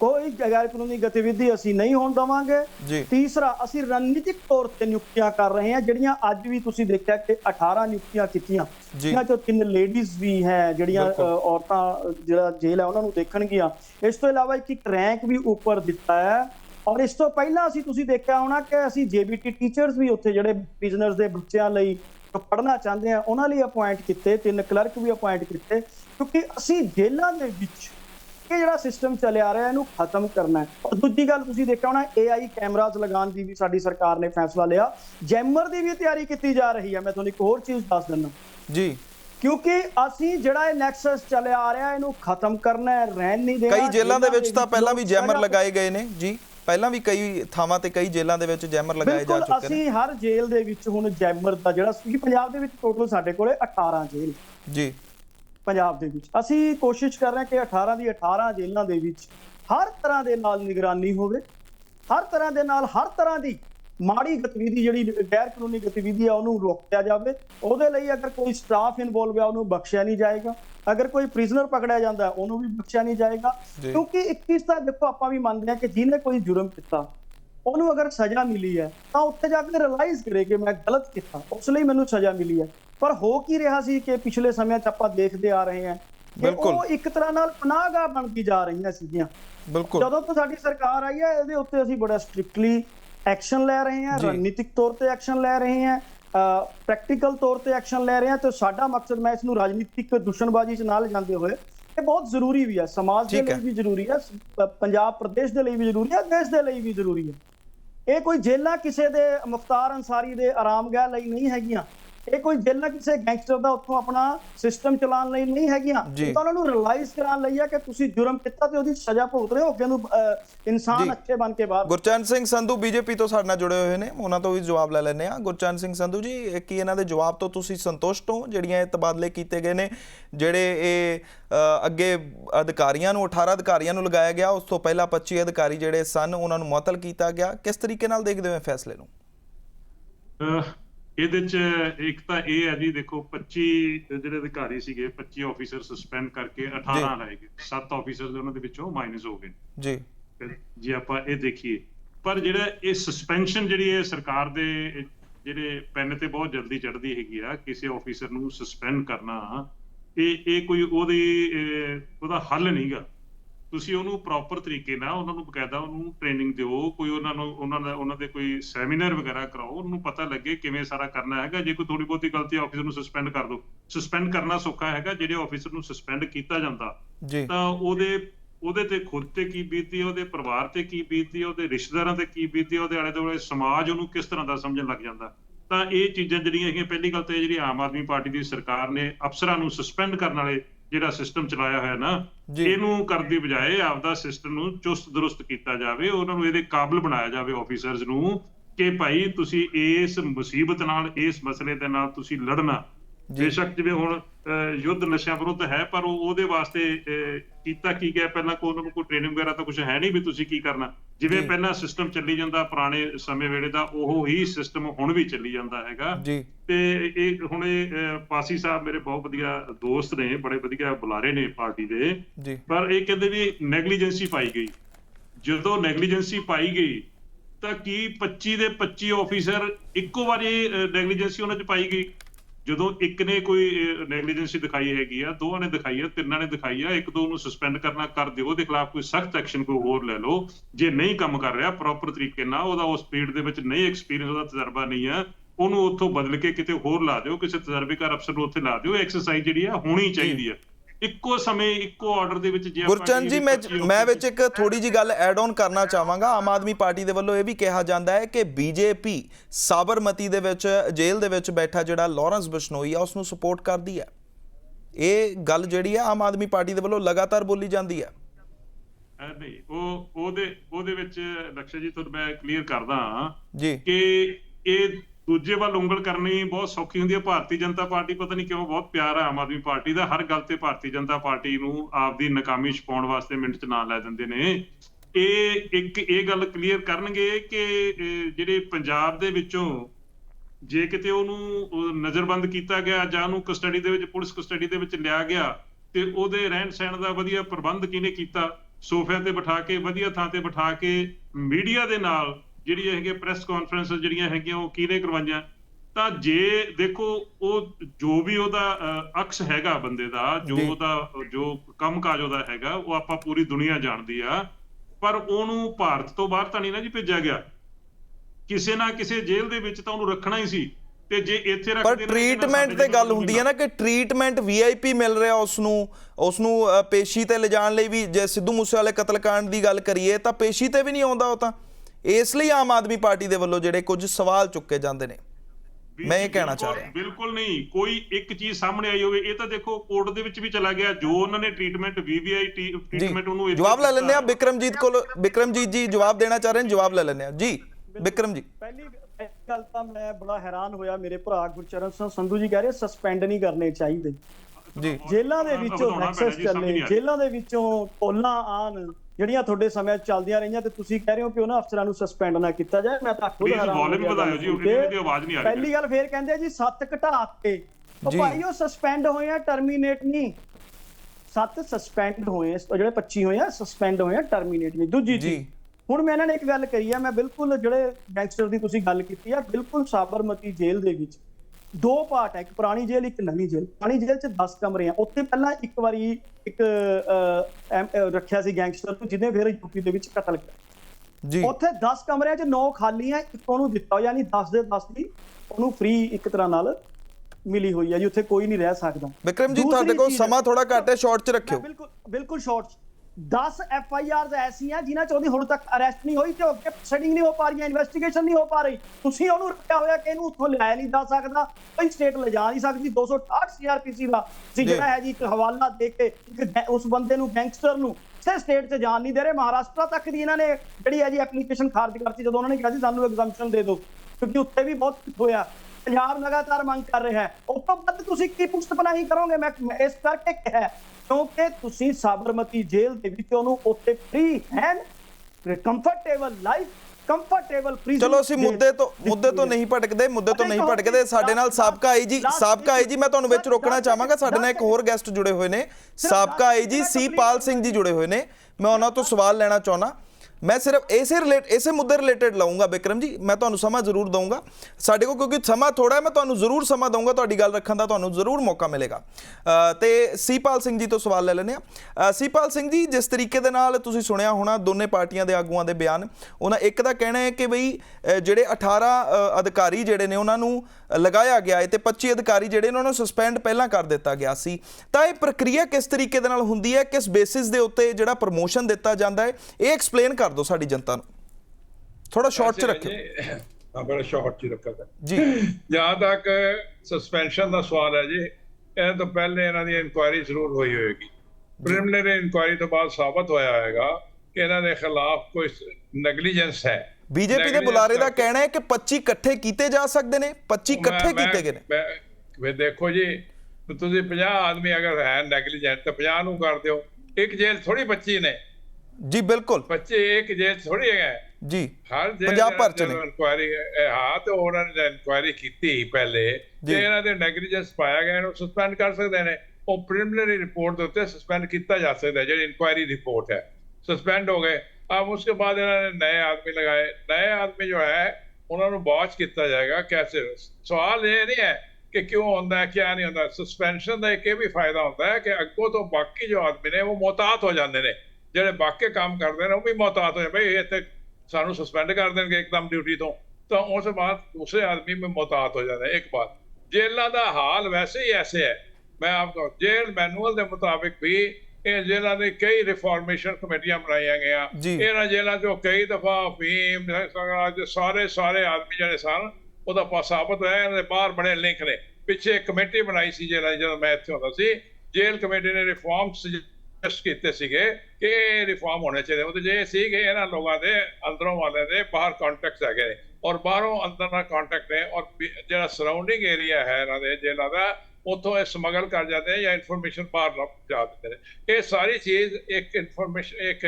ਕੋਈ ਗੈਰ ਕਾਨੂੰਨੀ ਗਤੀਵਿਧੀ ਅਸੀਂ ਨਹੀਂ ਹੋਣ ਦਵਾਂਗੇ। ਤੀਸਰਾ ਅਸੀਂ ਰਣਨੀਤਿਕ ਤੌਰ ਤੇ ਨਿਯੁਕਤੀਆਂ ਕਰ ਰਹੇ ਹਾਂ ਜਿਹੜੀਆਂ ਅੱਜ ਵੀ ਤੁਸੀਂ ਦੇਖਿਆ ਕਿ 18 ਨਿਯੁਕਤੀਆਂ ਕੀਤੀਆਂ। ਇਹਨਾਂ ਚੋਂ ਤਿੰਨ ਲੇਡੀਜ਼ ਵੀ ਹੈ ਜਿਹੜੀਆਂ ਔਰਤਾਂ ਜਿਹੜਾ ਜੇਲ੍ਹ ਹੈ ਉਹਨਾਂ ਨੂੰ ਦੇਖਣਗੀਆਂ। ਇਸ ਤੋਂ ਇਲਾਵਾ ਇੱਕ ਇੱਕ ਰੈਂਕ ਵੀ ਉੱਪਰ ਦਿੱਤਾ ਹੈ। ਔਰ ਇਸ ਤੋਂ ਪਹਿਲਾਂ ਅਸੀਂ ਤੁਸੀਂ ਦੇਖਿਆ ਹੋਣਾ ਕਿ ਅਸੀਂ ਜੇਬੀਟੀ ਟੀਚਰਸ ਵੀ ਉੱਥੇ ਜਿਹੜੇ ਬਿਜ਼ਨਸ ਦੇ ਬੱਚਿਆਂ ਲਈ ਪੜ੍ਹਨਾ ਚਾਹੁੰਦੇ ਆ ਉਹਨਾਂ ਲਈ ਅਪਾਇੰਟ ਕੀਤੇ ਤਿੰਨ ਕਲਰਕ ਵੀ ਅਪਾਇੰਟ ਕੀਤੇ। ਕਿਉਂਕਿ ਅਸੀਂ ਜੇਲ੍ਹਾਂ ਦੇ ਵਿੱਚ ਇਹ ਜਿਹੜਾ ਸਿਸਟਮ ਚੱਲਿਆ ਆ ਰਿਹਾ ਇਹਨੂੰ ਖਤਮ ਕਰਨਾ ਹੈ। ਦੂਜੀ ਗੱਲ ਤੁਸੀਂ ਦੇਖਿਆ ਹੋਣਾ AI ਕੈਮਰਾਜ਼ ਲਗਾਉਣ ਦੀ ਵੀ ਸਾਡੀ ਸਰਕਾਰ ਨੇ ਫੈਸਲਾ ਲਿਆ। ਜੈਮਰ ਦੀ ਵੀ ਤਿਆਰੀ ਕੀਤੀ ਜਾ ਰਹੀ ਹੈ। ਮੈਂ ਤੁਹਾਨੂੰ ਇੱਕ ਹੋਰ ਚੀਜ਼ ਦੱਸ ਦਿੰਦਾ। ਜੀ। ਕਿਉਂਕਿ ਅਸੀਂ ਜਿਹੜਾ ਇਹ ਨੈਕਸਸ ਚੱਲਿਆ ਆ ਰਿਹਾ ਇਹਨੂੰ ਖਤਮ ਕਰਨਾ ਹੈ ਰਹਿਣ ਨਹੀਂ ਦੇਣਾ ਕਈ ਜੇਲ੍ਹਾਂ ਦੇ ਵਿੱਚ ਤਾਂ ਪਹਿਲਾਂ ਵੀ ਜੈਮਰ ਲਗਾਏ ਗਏ ਨੇ। ਜੀ ਪਹਿਲਾਂ ਵੀ ਕਈ ਥਾਵਾਂ ਤੇ ਕਈ ਜੇਲ੍ਹਾਂ ਦੇ ਵਿੱਚ ਜੈਮਰ ਲਗਾਏ ਜਾ ਚੁੱਕੇ ਨੇ। ਅਸੀਂ ਹਰ ਜੇਲ੍ਹ ਦੇ ਵਿੱਚ ਹੁਣ ਜੈਮਰ ਦਾ ਜਿਹੜਾ ਪੰਜਾਬ ਦੇ ਵਿੱਚ ਟੋਟਲ ਸਾਡੇ ਕੋਲੇ 18 ਜੇਲ੍ਹ ਜੀ। ਪੰਜਾਬ ਦੇ ਵਿੱਚ। ਅਸੀਂ ਕੋਸ਼ਿਸ਼ ਕਰ ਰਹੇ ਹਾਂ ਕਿ 18 ਦੀ 18 ਜੇਲ੍ਹਾਂ ਦੇ ਵਿੱਚ ਹਰ ਤਰ੍ਹਾਂ ਦੇ ਨਾਲ ਨਿਗਰਾਨੀ ਹੋਵੇ। ਹਰ ਤਰ੍ਹਾਂ ਦੇ ਨਾਲ ਹਰ ਤਰ੍ਹਾਂ ਦੀ ਮਾੜੀ ਗਤੀਵਿਧੀ ਜਿਹੜੀ ਗੈਰ ਕਾਨੂੰਨੀ ਗਤੀਵਿਧੀ ਆ ਉਹਨੂੰ ਰੋਕਿਆ ਜਾਵੇ। ਉਹਦੇ ਲਈ ਅਗਰ ਕੋਈ ਸਟਾਫ ਇਨਵੋਲਵ ਹੈ ਉਹਨੂੰ ਬਖਸ਼ਿਆ ਨਹੀਂ ਜਾਏਗਾ। ਅਗਰ ਕੋਈ ਪ੍ਰਿਜ਼ਨਰ ਪਕੜਿਆ ਜਾਂਦਾ ਉਹਨੂੰ ਵੀ ਬਖਸ਼ਿਆ ਨਹੀਂ ਜਾਏਗਾ। ਕਿਉਂਕਿ ਇੱਕ ਚੀਜ਼ ਤਾਂ ਦੇਖੋ ਆਪਾਂ ਵੀ ਮੰਨਦੇ ਹਾਂ ਕਿ ਜਿਹਨੇ ਕੋਈ ਜੁਰਮ ਕੀਤਾ ਉਹਨੂੰ ਅਗਰ ਸਜ਼ਾ ਮਿਲੀ ਹੈ ਤਾਂ ਉੱਥੇ ਜਾ ਕੇ ਰਿਅਲਾਈਜ਼ ਕਰੇ ਕਿ ਮੈਂ ਗਲਤ ਕੀਤਾ। ਉਸ ਲਈ ਮੈਨੂੰ ਸਜ਼ਾ ਮਿਲੀ ਹੈ। ਪਰ ਹੋ ਕੀ ਰਿਹਾ ਸੀ ਕਿ ਪਿਛਲੇ ਸਮਿਆਂ 'ਚ ਆਪਾਂ ਦੇਖਦੇ ਆ ਰਹੇ ਹਾਂ ਬਿਲਕੁਲ। ਉਹ ਇੱਕ ਤਰ੍ਹਾਂ ਨਾਲ ਪਨਾਹਗਾਹ ਬਣਦੀ ਜਾ ਰਹੀਆਂ ਸੀਗੀਆਂ ਬਿਲਕੁਲ ਜਦੋਂ ਤੋਂ ਸਾਡੀ ਸਰਕਾਰ ਆਈ ਹੈ ਇਹਦੇ ਉੱਤੇ ਅਸੀਂ ਬੜਾ ਸਟ੍ਰਿਕਟਲੀ ਐਕਸ਼ਨ ਲੈ ਰਹੇ ਹਾਂ। ਰਣਨੀਤਿਕ ਤੌਰ ਤੇ ਐਕਸ਼ਨ ਲੈ ਰਹੇ ਹਾਂ ਪ੍ਰੈਕਟੀਕਲ ਤੌਰ ਤੇ ਐਕਸ਼ਨ ਲੈ ਰਹੇ ਹਾਂ ਤੇ ਸਾਡਾ ਮਕਸਦ ਮੈਂ ਇਸ ਨੂੰ ਰਾਜਨੀਤਿਕ ਦੁਸ਼ਮਣਬਾਜ਼ੀ 'ਚ ਨਾਲ ਜਾਂਦੇ ਹੋਏ ਇਹ ਬਹੁਤ ਜ਼ਰੂਰੀ ਵੀ ਹੈ ਸਮਾਜ ਦੇ। ਲਈ ਵੀ ਜ਼ਰੂਰੀ ਹੈ ਪੰਜਾਬ ਪ੍ਰਦੇਸ਼ ਦੇ ਲਈ ਵੀ ਜ਼ਰੂਰੀ ਹੈ ਦੇਸ਼ ਦੇ ਲਈ ਵੀ ਜ਼ਰੂਰੀ ਹੈ ਇਹ ਕੋਈ ਜੇਲਾਂ ਕਿਸੇ ਦੇ ਮੁਖਤਾਰ ਅੰਸਾਰੀ ਦੇ ਆਰਾਮਗਾਹ ਲਈ ਨਹੀਂ ਹੈਗੀਆਂ ਇਹ ਕੋਈ ਜੇਲਾਂ ਕਿਸੇ ਗੈਂਗਸਟਰ ਦਾ ਉੱਥੋਂ ਆਪਣਾ ਸਿਸਟਮ ਚਲਾਉਣ ਲਈ ਨਹੀਂ ਹੈਗੀਆਂ। ਤਾਂ ਉਹਨਾਂ ਨੂੰ ਰਿਅਲਾਈਜ਼ ਕਰਾਉਣ ਲਈ ਹੈ ਕਿ ਤੁਸੀਂ ਜੁਰਮ ਕੀਤਾ ਤੇ ਉਹਦੀ ਸਜ਼ਾ ਭੁਗਤ ਰਹੇ ਹੋ ਅੱਗੇ ਨੂੰ ਇਨਸਾਨ। ਅੱਛੇ ਬਣ ਕੇ ਬਾਹਰ। ਗੁਰਚਰਨ ਸਿੰਘ ਸੰਧੂ ਬੀਜੇਪੀ ਤੋਂ ਸਾਡੇ ਨਾਲ ਜੁੜੇ ਹੋਏ ਨੇ ਉਹਨਾਂ ਤੋਂ ਵੀ ਜਵਾਬ ਲੈ ਲੈਂਦੇ ਆ ਗੁਰਚਰਨ ਸਿੰਘ ਸੰਧੂ ਜੀ ਇਹ ਕੀ ਇਹਨਾਂ ਦੇ ਜਵਾਬ ਤੋਂ ਤੁਸੀਂ ਸੰਤੁਸ਼ਟ ਹੋ? ਜਿਹੜੀਆਂ ਇਹ ਤਬਾਦਲੇ ਕੀਤੇ ਗਏ ਨੇ ਜਿਹੜੇ ਇਹ ਅੱਗੇ ਅਧਿਕਾਰੀਆਂ ਨੂੰ 18 ਅਧਿਕਾਰੀਆਂ ਨੂੰ ਲਗਾਇਆ ਗਿਆ ਉਸ ਤੋਂ ਪਹਿਲਾਂ 25 ਅਧਿਕਾਰੀ ਜਿਹੜੇ ਸਨ ਉਹਨਾਂ ਨੂੰ ਮੁਅੱਤਲ ਕੀਤਾ ਗਿਆ। ਕਿਸ ਤਰੀਕੇ ਨਾਲ ਦੇਖਦੇ ਹੋ ਇਹ ਫੈਸਲੇ ਨੂੰ? ਇਹਦੇ ਚ ਇੱਕ ਤਾਂ ਇਹ ਹੈ ਜੀ ਦੇਖੋ 25 ਜਿਹੜੇ ਅਧਿਕਾਰੀ ਸੀਗੇ 25 ਆਫੀਸਰ ਸਸਪੈਂਡ ਕਰਕੇ 18 ਲਾਏ ਗਏ। 7 ਆਫੀਸਰ ਉਹਨਾਂ ਦੇ ਵਿੱਚੋਂ ਮਾਈਨਸ ਹੋ ਗਏ। ਜੀ। ਜੇ ਆਪਾਂ ਇਹ ਦੇਖੀਏ ਪਰ ਜਿਹੜਾ ਇਹ ਸਸਪੈਂਸ਼ਨ ਜਿਹੜੀ ਹੈ ਸਰਕਾਰ ਦੇ ਜਿਹੜੇ ਪੈਨ ਤੇ ਬਹੁਤ ਜਲਦੀ ਚੜਦੀ ਹੈਗੀ ਆ ਕਿਸੇ ਆਫੀਸਰ ਨੂੰ ਸਸਪੈਂਡ ਕਰਨਾ ਇਹ ਇਹ ਕੋਈ ਉਹਦੀ ਉਹਦਾ ਹੱਲ ਨਹੀਂਗਾ ਤੁਸੀਂ ਉਹਨੂੰ ਪ੍ਰੋਪਰ ਤਰੀਕੇ ਨਾਲ ਉਹਨਾਂ ਨੂੰ ਬਕਾਇਦਾ ਉਹਨੂੰ ਟ੍ਰੇਨਿੰਗ ਦਿਓ ਕੋਈ ਉਹਨਾਂ ਨੂੰ ਉਹਨਾਂ ਦਾ ਉਹਨਾਂ ਦੇ ਕੋਈ ਸੈਮੀਨਾਰ ਵਗੈਰਾ ਕਰਾਓ ਉਹਨੂੰ ਪਤਾ ਲੱਗੇ ਕਿਵੇਂ ਸਾਰਾ ਕਰਨਾ ਹੈਗਾ ਜੇ ਕੋਈ ਥੋੜੀ ਬਹੁਤੀ ਗਲਤੀ ਆਫੀਸਰ ਨੂੰ ਸਸਪੈਂਡ ਕਰ ਦਿਓ। ਸਸਪੈਂਡ ਕਰਨਾ ਸੌਖਾ ਹੈਗਾ ਜਿਹੜੇ ਆਫੀਸਰ ਨੂੰ ਸਸਪੈਂਡ ਕੀਤਾ ਜਾਂਦਾ। ਤਾਂ ਉਹਦੇ ਉਹਦੇ ਤੇ ਖੁਦ ਤੇ ਕੀ ਬੀਤੀ ਉਹਦੇ ਪਰਿਵਾਰ ਤੇ ਕੀ ਬੀਤੀ ਉਹਦੇ ਰਿਸ਼ਤੇਦਾਰਾਂ ਤੇ ਕੀ ਬੀਤੀ ਉਹਦੇ ਆਲੇ ਦੁਆਲੇ ਸਮਾਜ ਉਹਨੂੰ ਕਿਸ ਤਰ੍ਹਾਂ ਦਾ ਸਮਝਣ ਲੱਗ ਜਾਂਦਾ। ਤਾਂ ਇਹ ਚੀਜ਼ਾਂ ਜਿਹੜੀਆਂ ਹੈਗੀਆਂ ਪਹਿਲੀ ਗੱਲ ਤਾਂ ਜਿਹੜੀ ਆਮ ਆਦਮੀ ਪਾਰਟੀ ਦੀ ਸਰਕਾਰ ਨੇ ਅਫਸਰਾਂ ਨੂੰ ਸਸਪੈਂਡ ਕਰਨ ਵਾਲੇ ਜਿਹੜਾ ਸਿਸਟਮ ਚਲਾਇਆ ਹੋਇਆ ਨਾ। ਇਹਨੂੰ ਕਰਨ ਦੀ ਬਜਾਏ ਆਪਦਾ ਸਿਸਟਮ ਨੂੰ ਚੁਸਤ ਦਰੁਸਤ ਕੀਤਾ ਜਾਵੇ ਉਹਨਾਂ ਨੂੰ ਇਹਦੇ ਕਾਬਿਲ ਬਣਾਇਆ ਜਾਵੇ ਆਫੀਸਰਸ ਨੂੰ ਕਿ ਭਾਈ ਤੁਸੀਂ ਇਸ ਮੁਸੀਬਤ ਨਾਲ ਇਸ ਮਸਲੇ ਦੇ ਨਾਲ ਤੁਸੀਂ ਲੜਨਾ। ਬੇਸ਼ੱਕ ਜਿਵੇਂ ਹੁਣ ਯੁੱਧ ਨਸ਼ਿਆਂ ਵਿਰੁੱਧ ਹੈ ਪਰ ਉਹ ਉਹਦੇ ਵਾਸਤੇ ਕੀਤਾ ਕੀ ਗਿਆ ਪਹਿਲਾਂ ਕੋਈ ਉਹਨਾਂ ਨੂੰ ਕੋਈ ਟ੍ਰੇਨਿੰਗ ਵਗੈਰਾ ਤਾਂ ਕੁਝ ਹੈ ਨਹੀਂ ਵੀ ਤੁਸੀਂ ਕੀ ਕਰਨਾ ਜਿਵੇਂ। ਪਹਿਲਾਂ ਸਿਸਟਮ ਚੱਲੀ ਜਾਂਦਾ ਪੁਰਾਣੇ ਸਮੇਂ ਵੇਲੇ ਦਾ ਉਹ ਹੀ ਸਿਸਟਮ ਹੁਣ ਵੀ ਚੱਲੀ ਜਾਂਦਾ ਹੈਗਾ। ਤੇ ਇਹ ਹੁਣ ਇਹ ਪਾਸੀ ਸਾਹਿਬ ਮੇਰੇ ਬਹੁਤ ਵਧੀਆ ਦੋਸਤ ਨੇ ਬੜੇ ਵਧੀਆ ਬੁਲਾਰੇ ਨੇ ਪਾਰਟੀ ਦੇ। ਪਰ ਇਹ ਕਹਿੰਦੇ ਵੀ ਨੈਗਲੀਜੈਂਸੀ ਪਾਈ ਗਈ। ਜਦੋਂ ਨੈਗਲੀਜੈਂਸੀ ਪਾਈ ਗਈ ਤਾਂ ਕੀ 25 ਦੇ 25 ਆਫੀਸਰ ਇੱਕੋ ਵਾਰੀ ਨੈਗਲੀਜੈਂਸੀ ਉਹਨਾਂ 'ਚ ਪਾਈ ਗਈ? ਜਦੋਂ ਇੱਕ ਨੇ ਕੋਈ ਨੈਗਲੀਜੈਂਸੀ ਦਿਖਾਈ ਹੈਗੀ ਆ, ਦੋਵਾਂ ਨੇ ਦਿਖਾਈ ਆ, ਤਿੰਨਾਂ ਨੇ ਦਿਖਾਈ ਆ, ਇੱਕ ਦੋ ਨੂੰ ਸਸਪੈਂਡ ਕਰਨਾ ਕਰ ਦਿਓ, ਉਹਦੇ ਖਿਲਾਫ ਕੋਈ ਸਖਤ ਐਕਸ਼ਨ ਕੋਈ ਹੋਰ ਲੈ ਲਓ, ਜੇ ਨਹੀਂ ਕੰਮ ਕਰ ਰਿਹਾ ਪ੍ਰੋਪਰ ਤਰੀਕੇ ਨਾਲ, ਉਹਦਾ ਉਸ ਸਪੀਡ ਦੇ ਵਿੱਚ ਨਹੀਂ ਐਕਸਪੀਰੀਅੰਸ ਉਹਦਾ ਤਜਰਬਾ ਨਹੀਂ ਆ, ਉਹਨੂੰ ਉੱਥੋਂ ਬਦਲ ਕੇ ਕਿਤੇ ਹੋਰ ਲਾ ਦਿਓ, ਕਿਸੇ ਤਜਰਬੇਕਾਰ ਅਫਸਰ ਨੂੰ ਉੱਥੇ ਲਾ ਦਿਓ ਐਕਸਰਸਾਈਜ਼ ਜਿਹੜੀ ਆ ਹੋਣੀ ਚਾਹੀਦੀ ਆ। ਇੱਕੋ ਸਮੇਂ ਇੱਕੋ ਆਰਡਰ ਦੇ ਵਿੱਚ ਜੇ ਗੁਰਚਰਨ ਜੀ ਮੈਂ 25 ਮੈਂ ਵਿੱਚ ਇੱਕ ਥੋੜੀ ਜੀ ਗੱਲ ਐਡ ਆਨ ਕਰਨਾ ਚਾਹਾਂਗਾ। ਆਮ ਆਦਮੀ ਪਾਰਟੀ ਦੇ ਵੱਲੋਂ ਇਹ ਵੀ ਕਿਹਾ ਜਾਂਦਾ ਹੈ ਕਿ ਬੀਜੇਪੀ ਸਾਬਰਮਤੀ ਦੇ ਵਿੱਚ ਜੇਲ੍ਹ ਦੇ ਵਿੱਚ ਬੈਠਾ ਜਿਹੜਾ ਲਾਰੈਂਸ ਬਿਸ਼ਨੋਈ ਆ ਉਸ ਨੂੰ ਸਪੋਰਟ ਕਰਦੀ ਹੈ। ਇਹ ਗੱਲ ਜਿਹੜੀ ਆ ਆਮ ਆਦਮੀ ਪਾਰਟੀ ਦੇ ਵੱਲੋਂ ਲਗਾਤਾਰ ਬੋਲੀ ਜਾਂਦੀ ਹੈ। ਨਹੀਂ ਉਹ ਉਹਦੇ ਉਹਦੇ ਵਿੱਚ ਲਕਸ਼ਾ ਜੀ ਤੁਹਾਨੂੰ ਮੈਂ ਕਲੀਅਰ ਕਰਦਾ ਹਾਂ ਜੀ। ਕਿ ਇਹ ਦੂਜੇ ਵੱਲ ਉਂਗਲ ਕਰਨੀ ਬਹੁਤ ਸੌਖੀ ਹੁੰਦੀ ਹੈ। ਭਾਰਤੀ ਜਨਤਾ ਪਾਰਟੀ ਪਤਾ ਨਹੀਂ ਕਿਉਂ ਬਹੁਤ ਪਿਆਰ ਹੈ ਆਮ ਆਦਮੀ ਪਾਰਟੀ ਦਾ। ਹਰ ਗੱਲ ਤੇ ਭਾਰਤੀ ਜਨਤਾ ਪਾਰਟੀ ਨੂੰ ਆਪਦੀ ਨਾਕਾਮੀ ਛਪਾਉਣ ਵਾਸਤੇ ਮਿੰਟ 'ਚ ਨਾਂ ਲੈ ਦਿੰਦੇ ਨੇ। ਇਹ ਇੱਕ ਇਹ ਗੱਲ ਕਲੀਅਰ ਕਰਨਗੇ ਕਿ ਜਿਹੜੇ ਪੰਜਾਬ ਦੇ ਵਿੱਚੋਂ ਜੇ ਕਿਤੇ ਉਹਨੂੰ ਨਜ਼ਰਬੰਦ ਕੀਤਾ ਗਿਆ ਜਾਂ ਉਹਨੂੰ ਕਸਟਡੀ ਦੇ ਵਿੱਚ, ਪੁਲਿਸ ਕਸਟਡੀ ਦੇ ਵਿੱਚ ਲਿਆ ਗਿਆ ਤੇ ਉਹਦੇ ਰਹਿਣ ਸਹਿਣ ਦਾ ਵਧੀਆ ਪ੍ਰਬੰਧ ਕਿਹਨੇ ਕੀਤਾ? ਸੋਫਿਆਂ ਤੇ ਬਿਠਾ ਕੇ, ਵਧੀਆ ਥਾਂ ਤੇ ਬਿਠਾ ਕੇ, ਮੀਡੀਆ ਦੇ ਨਾਲ ਜਿਹੜੀਆਂ ਹੈਗੀਆਂ ਪ੍ਰੈਸ ਕਾਨਫਰੰਸ ਜਿਹੜੀਆਂ ਹੈਗੀਆਂ ਉਹ ਕਿਹਨੇ ਕਰਵਾਈਆਂ? ਤਾਂ ਜੇ ਦੇਖੋ ਉਹ ਜੋ ਵੀ ਉਹਦਾ ਅਕਸ ਹੈਗਾ ਬੰਦੇ ਦਾ ਜੋ। ਉਹਦਾ ਜੋ ਕੰਮਕਾਜ ਉਹਦਾ ਹੈਗਾ ਉਹ ਆਪਾਂ ਪੂਰੀ ਦੁਨੀਆ ਜਾਣਦੀ ਆ। ਪਰ ਉਹਨੂੰ ਭਾਰਤ ਤੋਂ ਬਾਹਰ ਤਾਂ ਨਹੀਂ ਨਾ ਜੀ ਭੇਜਿਆ ਗਿਆ। ਕਿਸੇ ਨਾ ਕਿਸੇ ਜੇਲ੍ਹ ਦੇ ਵਿੱਚ ਤਾਂ ਉਹਨੂੰ ਰੱਖਣਾ ਹੀ ਸੀ। ਤੇ ਜੇ ਇੱਥੇ ਰੱਖਦੇ ਪਰ ਟ੍ਰੀਟਮੈਂਟ ਤੇ ਗੱਲ ਜਿਹੜਾ ਹੁੰਦੀ ਹੈ ਨਾ ਕਿ ਟ੍ਰੀਟਮੈਂਟ ਵੀਆਈਪੀ ਮਿਲ ਰਿਹਾ ਉਸ ਨੂੰ ਉਸ ਨੂੰ ਪੇਸ਼ੀ ਤੇ ਲਿਜਾਣ ਲਈ ਵੀ ਜੇ ਸਿੱਧੂ ਮੂਸੇਵਾਲੇ ਕਤਲकांड ਦੀ ਗੱਲ ਕਰੀਏ ਤਾਂ ਪੇਸ਼ੀ ਤੇ ਵੀ ਨਹੀਂ ਆਉਂਦਾ ਉਹ ਤਾਂ। ਇਸ ਲਈ ਆਮ ਆਦਮੀ ਪਾਰਟੀ ਦੇ ਵੱਲੋਂ ਜਿਹੜੇ ਕੁਝ ਸਵਾਲ ਚੁੱਕੇ ਜਾਂਦੇ ਨੇ। ਮੈਂ ਇਹ ਕਹਿਣਾ ਚਾਹ ਰਿਹਾ। ਬਿਲਕੁਲ ਨਹੀਂ ਕੋਈ ਇੱਕ ਚੀਜ਼ ਸਾਹਮਣੇ ਆਈ ਹੋਵੇ ਇਹ ਤਾਂ ਦੇਖੋ ਕੋਰਟ ਦੇ ਵਿੱਚ ਵੀ ਚਲਾ ਗਿਆ ਜੋ ਉਹਨਾਂ ਨੇ ਟ੍ਰੀਟਮੈਂਟ ਵੀਵੀਆਈ ਟ੍ਰੀਟਮੈਂਟ ਉਹਨੂੰ ਜਵਾਬ ਲੈ ਲੈਂਦੇ ਆ। ਬਿਕਰਮਜੀਤ ਕੋਲ ਬਿਕਰਮਜੀਤ ਜੀ ਜਵਾਬ ਦੇਣਾ ਚਾਹ ਰਹੇ ਨੇ ਜਵਾਬ ਲੈ ਲੈਂਦੇ ਆ ਜੀ ਬਿਕਰਮ ਜੀ ਪਹਿਲੀ ਗੱਲ ਤਾਂ ਮੈਂ ਬੜਾ ਹੈਰਾਨ ਹੋਇਆ ਮੇਰੇ ਭਰਾ ਗੁਰਚਰਨ ਸਿੰਘ ਸੰਧੂ ਜੀ ਕਹਿ ਰਹੇ ਸਸਪੈਂਡ ਨਹੀਂ ਕਰਨੇ ਚਾਹੀਦੇ। ਜੀ। ਜੇਲ੍ਹਾਂ ਦੇ ਵਿੱਚੋਂ ਸਮਝ ਚੱਲੇ। ਜੇਲ੍ਹਾਂ ਦੇ ਵਿੱਚੋਂ ਪੋਲਾਂ ਆਣ ਜਿਹੜੀਆਂ ਤੁਹਾਡੇ ਸਮੇਂ 'ਚ ਚੱਲਦੀਆਂ ਰਹੀਆਂ ਤੇ ਤੁਸੀਂ ਕਹਿ ਰਹੇ ਹੋ ਕਿ ਉਹਨਾਂ ਅਫਸਰਾਂ ਨੂੰ ਸਸਪੈਂਡ ਨਾ ਕੀਤਾ ਜਾਏ ਮੈਂ ਤਾਂ ਖੁਦ ਹੈਰਾਨ ਗਿਆ ਵਧਾਇਓ ਜੀ, ਕੇ। ਆਵਾਜ਼ ਨਹੀਂ ਆ ਰਹੀ ਪਹਿਲੀ ਗੱਲ ਫੇਰ ਕਹਿੰਦੇ ਜੀ ਸੱਤ ਘਟਾਤੇ ਉਹ। ਭਾਈ ਉਹ ਸਸਪੈਂਡ ਹੋਏ ਆ ਟਰਮੀਨੇਟ ਨਹੀਂ ਸੱਤ ਸਸਪੈਂਡ ਹੋਏ ਆ ਜਿਹੜੇ 25 ਹੋਏ ਆ ਸਸਪੈਂਡ ਹੋਏ ਆ ਟਰਮੀਨੇਟ ਨਹੀਂ ਦੂਜੀ ਜੀ। ਚੀਜ਼ ਹੁਣ ਮੈਂ ਇਹਨਾਂ ਨੇ ਇੱਕ ਗੱਲ ਕਹੀ ਆ ਮੈਂ ਬਿਲਕੁਲ ਜਿਹੜੇ ਗੈਂਗਸਟਰ ਦੀ ਤੁਸੀਂ ਗੱਲ ਕੀਤੀ ਆ ਬਿਲਕੁਲ ਸਾਬਰਮਤੀ ਜੇਲ੍ਹ ਦੇ ਵਿੱਚ ਦੋ ਪਾਰਟ ਹੈ ਇੱਕ ਪੁਰਾਣੀ ਜੇਲ੍ਹ ਇੱਕ ਨਵੀਂ ਜੇਲ੍ਹ। ਪੁਰਾਣੀ ਜੇਲ੍ਹ 'ਚ 10 ਕਮਰੇ ਆ। ਉੱਥੇ ਪਹਿਲਾਂ ਇੱਕ ਵਾਰੀ ਇੱਕ ਰੱਖਿਆ ਸੀ ਗੈਂਗਸਟਰ ਨੂੰ ਜਿਹਨੇ ਫਿਰ ਯੂਪੀ ਦੇ ਵਿੱਚ ਕਤਲ ਕੀਤਾ। ਜੀ। ਉੱਥੇ 10 ਕਮਰਿਆਂ 'ਚ 9 ਖਾਲੀ ਆ ਇੱਕ ਉਹਨੂੰ ਦਿੱਤਾ ਹੋਇਆ, ਯਾਨੀ 10 ਦੇ 10 ਦੀ ਉਹਨੂੰ ਫ੍ਰੀ ਇੱਕ ਤਰ੍ਹਾਂ ਨਾਲ ਮਿਲੀ ਹੋਈ ਹੈ ਜੀ। ਉੱਥੇ ਕੋਈ ਨਹੀਂ ਰਹਿ ਸਕਦਾ। ਬਿਕਰਮ ਜੀ ਤੁਹਾਡੇ ਕੋਲ ਸਮਾਂ ਥੋੜਾ ਘੱਟ ਹੈ ਸ਼ਾਰਟ ਚ ਰੱਖਿਓ। ਬਿਲਕੁਲ ਬਿਲਕੁਲ ਸ਼ਾਰਟ 10 ਐਫ ਆਈ ਆਰਸ ਐਸੀਆਂ ਜਿਨ੍ਹਾਂ ਚ ਉਹਦੀ ਹੁਣ ਤੱਕ ਅਰੈਸਟ ਨਹੀਂ ਹੋਈ ਤੇ ਉਹ ਅੱਗੇ ਪ੍ਰੋਸੀਡਿੰਗ ਨਹੀਂ ਹੋ ਪਾ ਰਹੀ ਇਨਵੈਸਟੀਗੇਸ਼ਨ ਨਹੀਂ ਹੋ ਪਾ ਰਹੀ। ਤੁਸੀਂ ਉਹਨੂੰ ਰੱਖਿਆ ਹੋਇਆ ਕਿ ਇਹਨੂੰ ਉੱਥੋਂ ਲਿਆਇਆ ਨਹੀਂ ਜਾ ਸਕਦਾ ਕੋਈ ਸਟੇਟ ਲਿਜਾ ਨਹੀਂ ਸਕਦੀ। 268 ਸੀਆਰਪੀਸੀ ਦਾ ਜੀ। ਜਿਹੜਾ ਹੈ ਜੀ ਇੱਕ ਹਵਾਲਾ ਦੇ ਕੇ ਉਸ ਬੰਦੇ ਨੂੰ ਗੈਂਗਸਟਰ ਨੂੰ ਕਿਸੇ ਸਟੇਟ 'ਚ ਜਾਣ ਨਹੀਂ ਦੇ ਰਹੇ। ਮਹਾਰਾਸ਼ਟਰ ਤੱਕ ਦੀ ਇਹਨਾਂ ਨੇ ਜਿਹੜੀ ਹੈ ਜੀ ਐਪਲੀਕੇਸ਼ਨ ਖਾਰਜ ਕਰਤੀ। ਜਦੋਂ ਉਹਨਾਂ ਨੇ ਕਿਹਾ ਸੀ ਸਾਨੂੰ ਐਗਜ਼ਾਮਸ਼ਨ ਦੇ ਦਿਓ। ਕਿਉਂਕਿ ਉੱਥੇ ਵੀ ਬਹੁਤ ਹੋਇਆ। ਪੰਜਾਬ ਲਗਾਤਾਰ ਮੰਗ ਕਰ ਰਿਹਾ ਹੈ। ਉਸ ਤੋਂ ਬਾਅਦ ਤੁਸੀਂ ਕੀ ਪੁਸ਼ਤ ਬਣਾਈ ਕਰੋਗੇ? ਮੈਂ ਇਸ ਕਰਕੇ ਕਿਹਾ ਕਿਉਂਕਿ ਤੁਸੀਂ ਸਾਬਰਮਤੀ ਜੇਲ੍ਹ ਦੇ ਵਿੱਚ ਉਹਨੂੰ ਉੱਥੇ free hand comfortable life comfortable prison ਚਲੋ ਅਸੀਂ ਮੁੱਦੇ ਤੋਂ ਮੁੱਦੇ ਤੋਂ ਨਹੀਂ ਭਟਕਦੇ ਮੁੱਦੇ ਤੋਂ ਨਹੀਂ ਭਟਕਦੇ ਸਾਡੇ ਨਾਲ ਸਾਬਕਾ ਆਈ ਜੀ ਸਾਬਕਾ ਆਈ ਜੀ ਮੈਂ ਤੁਹਾਨੂੰ ਵਿੱਚ ਰੋਕਣਾ ਚਾਹਾਂਗਾ ਸਾਡੇ ਨਾਲ ਇੱਕ ਹੋਰ ਗੈਸਟ ਜੁੜੇ ਹੋਏ ਨੇ। ਸਾਬਕਾ ਆਈ ਜੀ ਸੀ ਪਾਲ ਸਿੰਘ ਜੀ ਜੁੜੇ ਹੋਏ ਨੇ। ਮੈਂ ਉਹਨਾਂ ਤੋਂ ਸਵਾਲ ਲੈਣਾ ਚਾਹੁੰਦਾ। ਮੈਂ ਸਿਰਫ ਇਸੇ ਰਿਲੇਟ ਇਸੇ ਮੁੱਦੇ ਰਿਲੇਟਡ ਲਾਉਂਗਾ ਬਿਕਰਮ ਜੀ ਮੈਂ ਤੁਹਾਨੂੰ ਸਮਾਂ ਜ਼ਰੂਰ ਦਊਂਗਾ। ਸਾਡੇ ਕੋਲ ਕਿਉਂਕਿ ਸਮਾਂ ਥੋੜਾ ਹੈ ਮੈਂ ਤੁਹਾਨੂੰ ਜ਼ਰੂਰ ਸਮਾਂ ਦਊਂਗਾ ਤੁਹਾਡੀ ਗੱਲ ਰੱਖਣ ਦਾ ਤੁਹਾਨੂੰ ਜ਼ਰੂਰ ਮੌਕਾ ਮਿਲੇਗਾ। ਅ, ਤੇ ਸੀਪਾਲ ਸਿੰਘ ਜੀ ਤੋਂ ਸਵਾਲ ਲੈ ਲੈਂਦੇ ਆ ਸੀਪਾਲ ਸਿੰਘ ਜੀ ਜਿਸ ਤਰੀਕੇ ਦੇ ਨਾਲ ਤੁਸੀਂ ਸੁਣਿਆ ਹੋਣਾ ਦੋਨੇ ਪਾਰਟੀਆਂ ਦੇ ਆਗੂਆਂ ਦੇ ਬਿਆਨ ਉਹਨਾਂ ਇੱਕ ਦਾ ਕਹਿਣਾ ਹੈ ਕਿ ਬਈ ਜਿਹੜੇ 18 ਅਧਿਕਾਰੀ ਜਿਹੜੇ ਨੇ ਉਹਨਾਂ ਨੂੰ ਲਗਾਇਆ ਗਿਆ ਹੈ ਤੇ 25 ਅਧਿਕਾਰੀ ਜਿਹੜੇ ਉਹਨਾਂ ਨੂੰ ਸਸਪੈਂਡ ਪਹਿਲਾਂ ਕਰ ਦਿੱਤਾ ਗਿਆ ਸੀ। ਤਾਂ ਇਹ ਪ੍ਰਕਿਰਿਆ ਕਿਸ ਤਰੀਕੇ ਦੇ ਨਾਲ ਹੁੰਦੀ ਹੈ ਕਿਸ ਬੇਸਿਸ ਦੇ ਉੱਤੇ ਜਿਹੜਾ ਪ੍ਰਮੋਸ਼ਨ ਦਿੱਤਾ ਜਾਂਦਾ ਹੈ ਇਹ ਐਕਸਪਲੇਨ ਕਰ ਦਿਓ ਸਾਡੀ ਜਨਤਾ ਨੂੰ। ਥੋੜਾ ਸ਼ਾਰਟ ਚ ਰੱਖਿਓ। ਹਾਂ ਬੜਾ ਸ਼ਾਰਟ ਚ ਰੱਖਾ ਤਾ ਜੀ। ਜਹਾਂ ਤੱਕ ਸਸਪੈਂਸ਼ਨ ਦਾ ਸਵਾਲ ਹੈ ਜੀ ਇਹ ਤੋਂ ਪਹਿਲੇ ਇਹਨਾਂ ਦੀ ਇਨਕੁਆਇਰੀ ਜ਼ਰੂਰ ਹੋਈ ਹੋਏਗੀ। ਪ੍ਰੀਲਿਮਿਨਰੀ ਇਨਕੁਆਇਰੀ ਤੋਂ ਬਾਅਦ ਸਾਬਤ ਹੋਇਆ ਹੋਏਗਾ ਕਿ ਇਹਨਾਂ ਦੇ ਖਿਲਾਫ ਕੋਈ ਨੈਗਲੀਜੈਂਸ ਹੈ। ਬੀਜੇਪੀ ਦੇ ਬੁਲਾਰੇ ਦਾ ਕਹਿਣਾ ਹੈ ਕਿ 25 ਇਕੱਠੇ ਕੀਤੇ ਜਾ ਸਕਦੇ ਨੇ 25 ਇਕੱਠੇ ਕੀਤੇ ਗਏ ਨੇ। ਵੇ ਦੇਖੋ ਜੀ ਤੁਸੀਂ 50 ਆਦਮੀ ਅਗਰ ਹੈ ਨੈਗਲੀਜੈਂਟ ਤਾਂ 50 ਨੂੰ ਕਰ ਦਿਓ। ਇੱਕ ਜੇਲ ਥੋੜੀ ਬੱਚੀ ਨੇ। ਜੀ ਬਿਲਕੁਲ। ਬੱਚੇ ਇੱਕ ਜੇਲ ਥੋੜੀ ਹੈ। ਜੀ ਹਰ ਜੇਲ ਪੰਜਾਬ ਭਰ ਚ ਨੇ। ਇਨਕੁਆਇਰੀ ਹਾਂ। ਤੇ ਉਹਨਾਂ ਨੇ ਇਨਕੁਆਇਰੀ ਕੀਤੀ ਪਹਿਲੇ। ਜੇ। ਇਹਨਾਂ ਦੇ ਨੈਗਲੀਜੈਂਸ ਪਾਇਆ ਗਿਆ ਇਹਨੂੰ ਸਸਪੈਂਡ ਕਰ ਸਕਦੇ ਨੇ। ਉਹ ਪ੍ਰੀਲਿਮਿਨਰੀ ਰਿਪੋਰਟ ਦੇ ਉੱਤੇ ਸਸਪੈਂਡ ਕੀਤਾ ਜਾ ਸਕਦਾ ਜਿਹੜੀ ਇਨਕੁਆਇਰੀ ਰਿਪੋਰਟ ਹੈ। ਸਸਪੈਂਡ ਹੋ ਗਏ। अब उसके बाद इन्होंने नए आदमी लगाए नए आदमी जो है उन्होंने वॉच किया जाएगा कैसे सवाल ये नहीं है कि क्यों होता है क्या नहीं होता सस्पेंशन का एक ये भी फायदा होता है कि अगो तो बाकी जो आदमी ने वो मोहतात हो जाते हैं ਜਿਹੜੇ ਬਾਕੀ ਕੰਮ ਕਰਦੇ ਨੇ ਉਹ ਵੀ ਮੁਹਤਾਤ ਹੋ ਜਾਂਦੇ ਬਈ ਇੱਥੇ ਸਾਨੂੰ ਸਸਪੈਂਡ ਕਰ ਦੇਣਗੇ ਇੱਕਦਮ ਡਿਊਟੀ ਤੋਂ ਤਾਂ ਉਸ ਤੋਂ ਬਾਅਦ ਦੂਸਰੇ ਆਦਮੀ में ਮੁਹਤਾਤ ਹੋ ਜਾਂਦੇ ਇੱਕ ਬਾਤ ਜੇਲਾਂ ਦਾ ਹਾਲ ਵੈਸੇ ਹੀ ਐਸੇ ਹੈ ਮੈਂ ਆਪਕੋ ਜੇਲ ਮੈਨੂਅਲ ਦੇ ਮੁਤਾਬਿਕ ਵੀ ਇਹ ਜੇਲਾਂ ਦੇ ਕਈ ਰਿਫਾਰਮੇਸ਼ਨ ਕਮੇਟੀਆਂ ਬਣਾਈਆਂ ਗਈਆਂ। ਜੀ। ਇਹਨਾਂ ਜੇਲਾਂ ਚੋਂ ਕਈ ਦਫਾ ਫੀਮ ਸਗਰਾਜ ਸਾਰੇ ਸਾਰੇ ਆਦਮੀ ਜਿਹੜੇ ਸਨ ਉਹਦਾ ਪਾ ਸਾਬਤ ਹੋਇਆ ਇਹਨਾਂ ਦੇ ਬਾਹਰ ਬੜੇ ਲਿੰਕ ਨੇ। ਪਿੱਛੇ ਕਮੇਟੀ ਬਣਾਈ ਸੀ ਦੀ ਜਦੋਂ ਮੈਂ ਇੱਥੇ ਹੁੰਦਾ ਸੀ। ਜੇਲ ਕਮੇਟੀ ਨੇ ਰਿਫਾਰਮ ਸੁਜੈਸਟ ਕੀਤੇ ਸੀਗੇ ਕਿ ਇਹ ਰਿਫਾਰਮ ਹੋਣੇ ਚਾਹੀਦੇ। ਉਹਦੇ ਜੇ ਸੀ ਕਿ ਇਹਨਾਂ ਲੋਕਾਂ ਦੇ ਅੰਦਰੋਂ ਵਾਲੇ ਦੇ ਬਾਹਰ ਕੰਟੈਕਟਸ ਹੈਗੇ ਨੇ। ਔਰ ਬਾਹਰੋਂ ਅੰਦਰ ਨਾਲ ਕੰਟੈਕਟ ਨੇ ਔਰ ਜਿਹੜਾ ਸਰਾਊਂਡਿੰਗ ਏਰੀਆ ਹੈ ਇਹਨਾਂ ਦੇ ਜੇਲਾਂ ਦਾ ਉਥੋਂ ਇਹ ਸਮਗਲ ਕਰ ਜਾਂਦੇ ਨੇ ਜਾਂ ਇਨਫੋਰਮੇਸ਼ਨ ਬਾਹਰ ਜਾ ਦਿੰਦੇ ਨੇ। ਇਹ ਸਾਰੀ ਚੀਜ਼ ਇੱਕ ਇਨਫੋਰਮੇਸ਼ਨ ਇੱਕ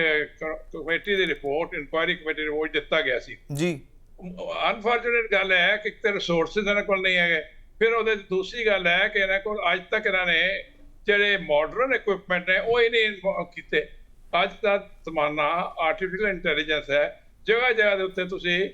ਕਮੇਟੀ ਦੀ ਰਿਪੋਰਟ ਇਨਕੁਆਇਰੀ ਕਮੇਟੀ ਰਿਪੋਰਟ ਦਿੱਤਾ ਗਿਆ ਸੀ। ਜੀ। ਅਨਫੋਰਚੂਨੇਟ ਗੱਲ ਹੈ ਕਿ ਤੇ ਰਿਸੋਰਸਸ ਇਹਨਾਂ ਕੋਲ ਨਹੀਂ ਹੈਗੇ। ਫਿਰ ਉਹਦੇ ਦੂਸਰੀ ਗੱਲ ਹੈ ਕਿ ਇਹਨਾਂ ਕੋਲ ਅੱਜ ਤੱਕ ਇਹਨਾਂ ਨੇ ਜਿਹੜੇ ਮਾਡਰਨ ਇਕਵਿਪਮੈਂਟ ਨੇ ਉਹ ਹੀ ਨਹੀਂ ਇਨਵੋ- ਕੀਤੇ। ਅੱਜ ਦਾ ਜ਼ਮਾਨਾ ਆਰਟੀਫੀਸ਼ੀਅਲ ਇੰਟੈਲੀਜੈਂਸ ਹੈ। ਜਗ੍ਹਾ ਜਗ੍ਹਾ ਦੇ ਉੱਤੇ ਤੁਸੀਂ